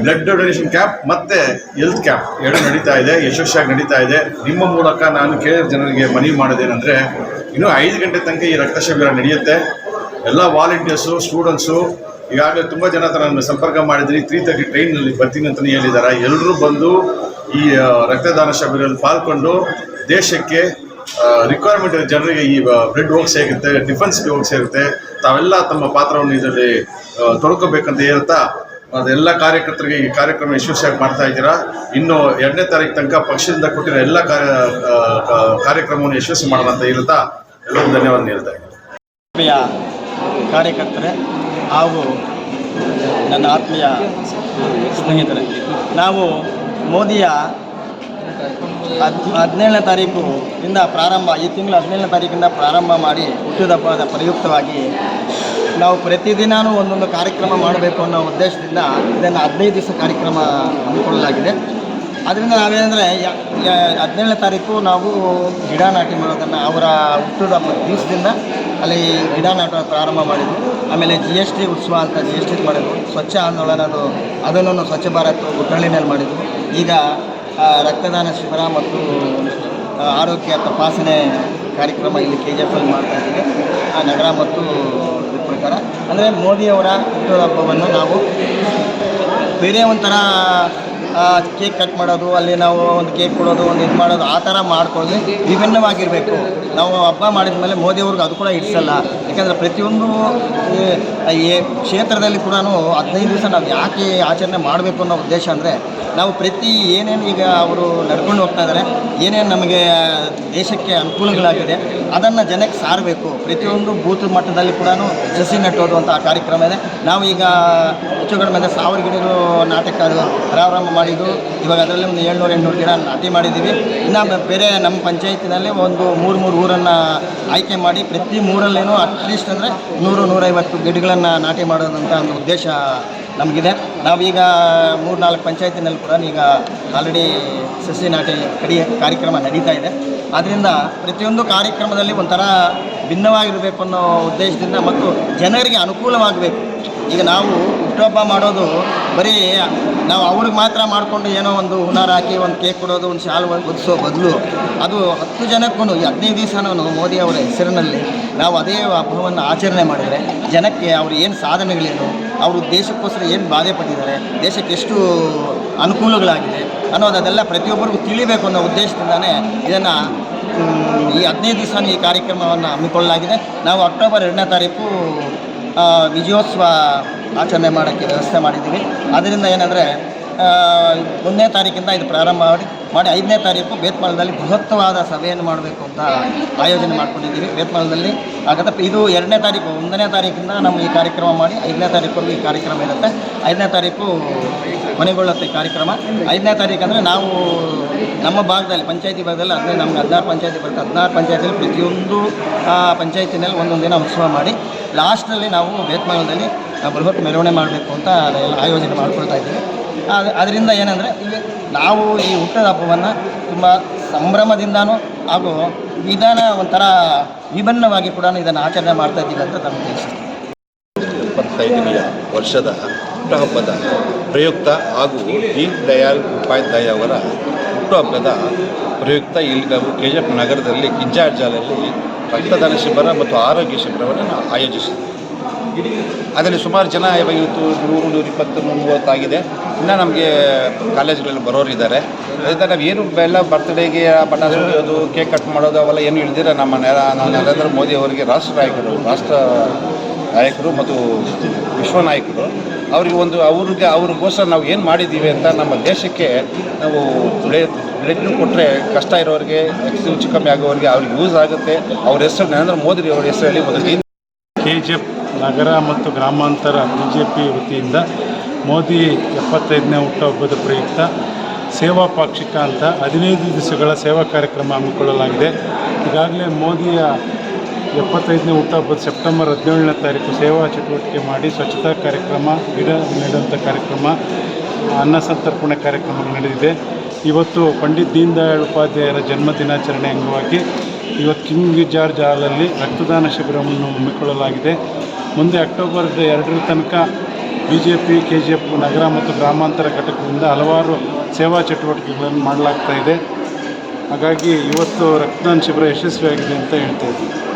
ಬ್ಲಡ್ ಡೊನೇಷನ್ ಕ್ಯಾಂಪ್ ಮತ್ತೆ ಹೆಲ್ತ್ ಕ್ಯಾಂಪ್ ಎರಡು ನಡೀತಾ ಇದೆ, ಯಶಸ್ವಿಯಾಗಿ ನಡೀತಾ ಇದೆ. ನಿಮ್ಮ ಮೂಲಕ ನಾನು ಕೇಳಿದ ಜನರಿಗೆ ಮನವಿ ಮಾಡೋದೇನೆಂದರೆ, ಇನ್ನೂ ಐದು ಗಂಟೆ ತನಕ ಈ ರಕ್ತ ಶಿಬಿರ ನಡೆಯುತ್ತೆ. ಎಲ್ಲ ವಾಲಂಟಿಯರ್ಸು ಸ್ಟೂಡೆಂಟ್ಸು ಈಗಾಗಲೇ ತುಂಬ ಜನ ಹತ್ರ ನನ್ನ ಸಂಪರ್ಕ ಮಾಡಿದ್ರಿ. ತ್ರೀ ತರ್ಟಿ ಟ್ರೈನಲ್ಲಿ ಬರ್ತೀನಿ ಅಂತಲೇ ಹೇಳಿದ್ದಾರೆ ಎಲ್ಲರೂ ಬಂದು ಈ ರಕ್ತದಾನ ಶಿಬಿರಲ್ಲಿ ಪಾಲ್ಗೊಂಡು ದೇಶಕ್ಕೆ ರಿಕ್ವೈರ್ಮೆಂಟ್ ಜನರಿಗೆ ಈ ಬ್ಲಡ್ ಹೋಗಿ ಸೇರುತ್ತೆ ಡಿಫೆನ್ಸ್ಗೆ ಹೋಗಿ ಸೇರುತ್ತೆ. ತಾವೆಲ್ಲ ತಮ್ಮ ಪಾತ್ರವನ್ನು ಇದರಲ್ಲಿ ತೊಡ್ಕೋಬೇಕಂತ ಹೇಳ್ತಾ ಅದೆಲ್ಲ ಕಾರ್ಯಕರ್ತರಿಗೆ ಈ ಕಾರ್ಯಕ್ರಮ ಯಶಸ್ವಿಯಾಗಿ ಮಾಡ್ತಾ ಇದ್ದೀರಾ? ಇನ್ನು ಎರಡನೇ ತಾರೀಕು ತನಕ ಪಕ್ಷದಿಂದ ಕೊಟ್ಟಿರೋ ಎಲ್ಲ ಕಾರ್ಯಕ್ರಮವನ್ನು ಯಶಸ್ವಿ ಮಾಡೋಣ ಇರುತ್ತಾ? ಎಲ್ಲರಿಗೂ ಧನ್ಯವಾದ ಹೇಳ್ತಾ ಆತ್ಮೀಯ ಕಾರ್ಯಕರ್ತರೆ ಹಾಗೂ ನನ್ನ ಆತ್ಮೀಯ ಸ್ನೇಹಿತರೆ, ನಾವು ಮೋದಿಯ ಹದ್, ಹದಿನೇಳನೇ ತಾರೀಕು ಇಂದ ಪ್ರಾರಂಭ, ಈ ತಿಂಗಳ ಹದಿನೇಳನೇ ತಾರೀಕಿಂದ ಪ್ರಾರಂಭ ಮಾಡಿ ಹುಟ್ಟಿದ ಪ್ರಯುಕ್ತವಾಗಿ ನಾವು ಪ್ರತಿದಿನೂ ಒಂದೊಂದು ಕಾರ್ಯಕ್ರಮ ಮಾಡಬೇಕು ಅನ್ನೋ ಉದ್ದೇಶದಿಂದ ಇದನ್ನು ಹದಿನೈದು ದಿವಸ ಕಾರ್ಯಕ್ರಮ ಹಮ್ಮಿಕೊಳ್ಳಲಾಗಿದೆ. ಅದರಿಂದ ನಾವೇನೆಂದರೆ ಹದಿನೇಳನೇ ತಾರೀಕು ನಾವು ಗಿಡ ನಾಟಿ ಮಾಡೋದನ್ನು ಅವರ ಹುಟ್ಟಿದ ದಿವಸದಿಂದ ಅಲ್ಲಿ ಗಿಡ ನಾಟ ಪ್ರಾರಂಭ ಮಾಡಿದ್ವಿ. ಆಮೇಲೆ ಜಿ ಎಸ್ ಟಿ ಉತ್ಸವ ಅಂತ ಜಿ ಎಸ್ ಟಿ ಮಾಡಿದ್ವಿ. ಸ್ವಚ್ಛ ಆಂದೋಲನ ಅದು, ಅದನ್ನು ಸ್ವಚ್ಛ ಭಾರತ್ ಹುಟ್ಟಳ್ಳಿನಲ್ಲಿ ಮಾಡಿದ್ವಿ. ಈಗ ರಕ್ತದಾನ ಶಿಬಿರ ಮತ್ತು ಆರೋಗ್ಯ ತಪಾಸಣೆ ಕಾರ್ಯಕ್ರಮ ಇಲ್ಲಿ ಕೆ ಜಿ ಎಫ್ ಅಲ್ಲಿ ಮಾಡ್ತಾ ಇದ್ದೀವಿ. ಆ, ನಗರ ಮತ್ತು ಅಂದರೆ ಮೋದಿಯವರ ಹುಟ್ಟುಹಬ್ಬವನ್ನು ನಾವು ಬೇರೆ ಒಂಥರ ಕೇಕ್ ಕಟ್ ಮಾಡೋದು, ಅಲ್ಲಿ ನಾವು ಒಂದು ಕೇಕ್ ಕೊಡೋದು, ಒಂದು ಇದು ಮಾಡೋದು, ಆ ಥರ ಮಾಡ್ಕೊಳ್ಳಿ ವಿಭಿನ್ನವಾಗಿರಬೇಕು. ನಾವು ಹಬ್ಬ ಮಾಡಿದ ಮೇಲೆ ಮೋದಿಯವ್ರಿಗೆ ಅದು ಕೂಡ ಇಡ್ಸಲ್ಲ ಯಾಕಂದರೆ ಪ್ರತಿಯೊಂದು ಕ್ಷೇತ್ರದಲ್ಲಿ ಕೂಡ ಹದಿನೈದು ದಿವಸ ನಾವು ಯಾಕೆ ಆಚರಣೆ ಮಾಡಬೇಕು ಅನ್ನೋ ಉದ್ದೇಶ ಅಂದರೆ, ನಾವು ಪ್ರತಿ ಏನೇನು ಈಗ ಅವರು ನಡ್ಕೊಂಡು ಹೋಗ್ತಾ ಇದ್ದಾರೆ ಏನೇನು ನಮಗೆ ದೇಶಕ್ಕೆ ಅನುಕೂಲಗಳಾಗಿದೆ ಅದನ್ನು ಜನಕ್ಕೆ ಸಾರಬೇಕು. ಪ್ರತಿಯೊಂದು ಬೂತ್ ಮಟ್ಟದಲ್ಲಿ ಕೂಡ ಸಸಿ ನೆಟ್ಟೋದು ಅಂತ ಆ ಕಾರ್ಯಕ್ರಮ ಇದೆ. ನಾವು ಈಗ ಹೆಚ್ಚು ಕಡಿಮೆ ಅಂದರೆ ಸಾವಿರ ಗಿಡಗಳು ನಾಟಕ ಪ್ರಾರಂಭ ಮಾಡಿದ್ದು. ಇವಾಗ ಅದರಲ್ಲಿ ಒಂದು ಏಳ್ನೂರು, ಎಂಟುನೂರು ಗಿಡ ನಾಟಿ ಮಾಡಿದ್ದೀವಿ. ಇನ್ನು ಬೇರೆ ನಮ್ಮ ಪಂಚಾಯತಿನಲ್ಲಿ ಒಂದು ಮೂರು ಮೂರು ಊರನ್ನು ಆಯ್ಕೆ ಮಾಡಿ ಪ್ರತಿ ಮೂರಲ್ಲೇನೋ ಅಟ್ಲೀಸ್ಟ್ ಅಂದರೆ ನೂರು, ನೂರೈವತ್ತು ಗಿಡಗಳನ್ನು ನಾಟಿ ಮಾಡೋದಂಥ ಒಂದು ಉದ್ದೇಶ ನಮಗಿದೆ. ನಾವೀಗ ಮೂರು ನಾಲ್ಕು ಪಂಚಾಯತಿನಲ್ಲಿ ಕೂಡ ಈಗ ಆಲ್ರೆಡಿ ಸಸಿ ನಾಟಿ ಕಡಿ ಕಾರ್ಯಕ್ರಮ ನಡೀತಾ ಇದೆ. ಆದ್ದರಿಂದ ಪ್ರತಿಯೊಂದು ಕಾರ್ಯಕ್ರಮದಲ್ಲಿ ಒಂಥರ ಭಿನ್ನವಾಗಿರಬೇಕು ಅನ್ನೋ ಉದ್ದೇಶದಿಂದ ಮತ್ತು ಜನರಿಗೆ ಅನುಕೂಲವಾಗಬೇಕು. ಈಗ ನಾವು ಹುಟ್ಟುಹಬ್ಬ ಮಾಡೋದು ಬರೀ ನಾವು ಅವ್ರಿಗೆ ಮಾತ್ರ ಮಾಡಿಕೊಂಡು ಏನೋ ಒಂದು ಹುನಾರ ಹಾಕಿ, ಒಂದು ಕೇಕ್ ಕೊಡೋದು, ಒಂದು ಶಾಲು ಒದಿಸೋ ಬದಲು ಅದು ಹತ್ತು ಜನಕ್ಕೂ ಹದಿನೈದು ದಿವಸನೂ ಮೋದಿ ಅವರ ಹೆಸರಿನಲ್ಲಿ ನಾವು ಅದೇ ಹಬ್ಬವನ್ನು ಆಚರಣೆ ಮಾಡಿದರೆ ಜನಕ್ಕೆ ಅವ್ರು ಏನು ಸಾಧನೆಗಳೇನು ಅವರು ದೇಶಕ್ಕೋಸ್ಕರ ಏನು ಬಾಧೆ ಪಟ್ಟಿದ್ದಾರೆ, ದೇಶಕ್ಕೆ ಎಷ್ಟು ಅನುಕೂಲಗಳಾಗಿದೆ ಅನ್ನೋದನ್ನೆಲ್ಲ ಪ್ರತಿಯೊಬ್ಬರಿಗೂ ತಿಳಿಬೇಕು ಅನ್ನೋ ಉದ್ದೇಶದಿಂದನೇ ಇದನ್ನು ಈ ಹದಿನೈದು ದಿವಸ ಈ ಕಾರ್ಯಕ್ರಮವನ್ನು ಹಮ್ಮಿಕೊಳ್ಳಲಾಗಿದೆ. ನಾವು ಅಕ್ಟೋಬರ್ ಎರಡನೇ ತಾರೀಕು ವಿಜಯೋತ್ಸವ ಆಚರಣೆ ಮಾಡೋಕ್ಕೆ ವ್ಯವಸ್ಥೆ ಮಾಡಿದ್ದೀವಿ. ಅದರಿಂದ ಏನಂದರೆ ಒಂದನೇ ತಾರೀಕಿಂದ ಇದು ಪ್ರಾರಂಭ ಮಾಡಿ ಮಾಡಿ ಐದನೇ ತಾರೀಕು ಬೇತ್ಮಾಲದಲ್ಲಿ ಬೃಹತ್ತವಾದ ಸಭೆಯನ್ನು ಮಾಡಬೇಕು ಅಂತ ಆಯೋಜನೆ ಮಾಡ್ಕೊಂಡಿದ್ದೀವಿ. ಬೇತ್ಮಾಲದಲ್ಲಿ ಹಾಗಾದ್ರೆ ಇದು ಎರಡನೇ ತಾರೀಕು, ಒಂದನೇ ತಾರೀಕಿಂದ ನಾವು ಈ ಕಾರ್ಯಕ್ರಮ ಮಾಡಿ, ಐದನೇ ತಾರೀಕು ಈ ಕಾರ್ಯಕ್ರಮ ಇರುತ್ತೆ. ಐದನೇ ತಾರೀಕು ಕೊನೆಗೊಳ್ಳುತ್ತೆ ಕಾರ್ಯಕ್ರಮ. ಐದನೇ ತಾರೀಕು ಅಂದರೆ ನಾವು ನಮ್ಮ ಭಾಗದಲ್ಲಿ, ಪಂಚಾಯತಿ ಭಾಗದಲ್ಲಿ ಅಂದರೆ ನಮ್ಗೆ ಹದಿನಾರು ಪಂಚಾಯತಿ ಬರುತ್ತೆ. ಹದಿನಾರು ಪಂಚಾಯತಿಯಲ್ಲಿ ಪ್ರತಿಯೊಂದು ಪಂಚಾಯತಿನಲ್ಲಿ ಒಂದೊಂದು ದಿನ ಉತ್ಸವ ಮಾಡಿ ಲಾಸ್ಟಲ್ಲಿ ನಾವು ಬೇತ್ಮಾಲದಲ್ಲಿ ಬೃಹತ್ ಮೆರವಣಿಗೆ ಮಾಡಬೇಕು ಅಂತ ಆಯೋಜನೆ ಮಾಡ್ಕೊಳ್ತಾ ಇದ್ದೀವಿ. ಅದರಿಂದ ಏನಂದರೆ ನಾವು ಈ ಹುಟ್ಟದ ಹಬ್ಬವನ್ನು ತುಂಬ ಸಂಭ್ರಮದಿಂದನೂ ಹಾಗೂ ವಿಧಾನ ಒಂಥರ ವಿಭಿನ್ನವಾಗಿ ಕೂಡ ಇದನ್ನು ಆಚರಣೆ ಮಾಡ್ತಾ ಇದ್ದೀವಿ ಅಂತ ತಮಗೆ ತಿಳಿಸ್ತೀನಿ ಇಪ್ಪತ್ತೈದನೆಯ ವರ್ಷದ ಹುಟ್ಟಹಬ್ಬದ ಪ್ರಯುಕ್ತ ಹಾಗೂ ದೀನ್ ದಯಾಳ್ ಉಪಾಧ್ಯಾಯ ಅವರ ಹುಟ್ಟುಹಬ್ಬದ ಪ್ರಯುಕ್ತ ಇಲ್ಲಿ ನಾವು ಕೆ ಜಿ ಎಫ್ ನಗರದಲ್ಲಿ ರಕ್ತದಾನ ಶಿಬಿರ ಮತ್ತು ಆರೋಗ್ಯ ಶಿಬಿರವನ್ನು ಆಯೋಜಿಸಿದ್ದೇವೆ. ಅದರಲ್ಲಿ ಸುಮಾರು ಜನ ಇವತ್ತು ನೂರು ನೂರ ಇಪ್ಪತ್ತು ನೂರು ಮೂವತ್ತಾಗಿದೆ ಇನ್ನು ನಮಗೆ ಕಾಲೇಜ್ಗಳಲ್ಲಿ ಬರೋರಿದ್ದಾರೆ ಅದರಿಂದ ನಾವು ಏನು ಎಲ್ಲ ಬರ್ತ್ಡೇಗೆ ಬಣ್ಣ ಅದು ಕೇಕ್ ಕಟ್ ಮಾಡೋದು ಅವೆಲ್ಲ ಏನು ಇಳಿದಿರ ನಮ್ಮ ನೇರ ನರೇಂದ್ರ ಮೋದಿ ಅವರಿಗೆ ರಾಷ್ಟ್ರ ನಾಯಕರು ರಾಷ್ಟ್ರ ನಾಯಕರು ಮತ್ತು ವಿಶ್ವ ನಾಯಕರು. ಅವರಿಗೆ ಒಂದು ಅವ್ರಿಗೆ ಅವ್ರಿಗೋಸ್ಕರ ನಾವು ಏನು ಮಾಡಿದ್ದೀವಿ ಅಂತ ನಮ್ಮ ದೇಶಕ್ಕೆ ನಾವು ಬ್ಲಡ್ನು ಕೊಟ್ಟರೆ ಕಷ್ಟ ಇರೋರಿಗೆ, ಹೆಚ್ಚು ಕಮ್ಮಿ ಆಗೋರಿಗೆ ಅವ್ರಿಗೆ ಯೂಸ್ ಆಗುತ್ತೆ. ಅವ್ರ ಹೆಸರು ನರೇಂದ್ರ ಮೋದಿ ಅವ್ರ ಹೆಸರಲ್ಲಿ ಹೇಳಿ ಮೊದಲು ಕೆ ಜಿ ಎಫ್ ನಗರ ಮತ್ತು ಗ್ರಾಮಾಂತರ ಬಿ ಜೆ ಪಿ ವತಿಯಿಂದ ಮೋದಿ ಎಪ್ಪತ್ತೈದನೇ ಹುಟ್ಟುಹಬ್ಬದ ಪ್ರಯುಕ್ತ ಸೇವಾ ಪಾಕ್ಷಿಕ ಅಂತ ಹದಿನೈದು ದಿವಸಗಳ ಸೇವಾ ಕಾರ್ಯಕ್ರಮ ಹಮ್ಮಿಕೊಳ್ಳಲಾಗಿದೆ. ಈಗಾಗಲೇ ಮೋದಿಯ ಎಪ್ಪತ್ತೈದನೇ ಹುಟ್ಟುಹಬ್ಬದ ಸೆಪ್ಟೆಂಬರ್ ಹದಿನೇಳನೇ ತಾರೀಕು ಸೇವಾ ಚಟುವಟಿಕೆ ಮಾಡಿ ಸ್ವಚ್ಛತಾ ಕಾರ್ಯಕ್ರಮ, ಗಿಡ ನೀಡುವಂಥ ಕಾರ್ಯಕ್ರಮ, ಅನ್ನ ಸಂತರ್ಪಣೆ ಕಾರ್ಯಕ್ರಮ ನಡೆದಿದೆ. ಇವತ್ತು ಪಂಡಿತ್ ದೀನ್ ದಯಾಳ್ ಉಪಾಧ್ಯಾಯರ ಜನ್ಮ ದಿನಾಚರಣೆ ಅಂಗವಾಗಿ ಇವತ್ತು ಕಿಂಗ್ ಜಾರ್ಜ್ ಹಾಲಲ್ಲಿ ರಕ್ತದಾನ ಶಿಬಿರವನ್ನು ಹಮ್ಮಿಕೊಳ್ಳಲಾಗಿದೆ. ಮುಂದೆ ಅಕ್ಟೋಬರ್ ಎರಡರ ತನಕ B J P K G F ನಗರ ಮತ್ತು ಗ್ರಾಮಾಂತರ ಘಟಕದಿಂದ ಹಲವಾರು ಸೇವಾ ಚಟುವಟಿಕೆಗಳನ್ನು ಮಾಡಲಾಗ್ತಾ ಇದೆ. ಹಾಗಾಗಿ ಇವತ್ತು ರಕ್ತದಾನ ಶಿಬಿರ ಯಶಸ್ವಿಯಾಗಿದೆ ಅಂತ ಹೇಳ್ತಾ ಇದ್ದೀವಿ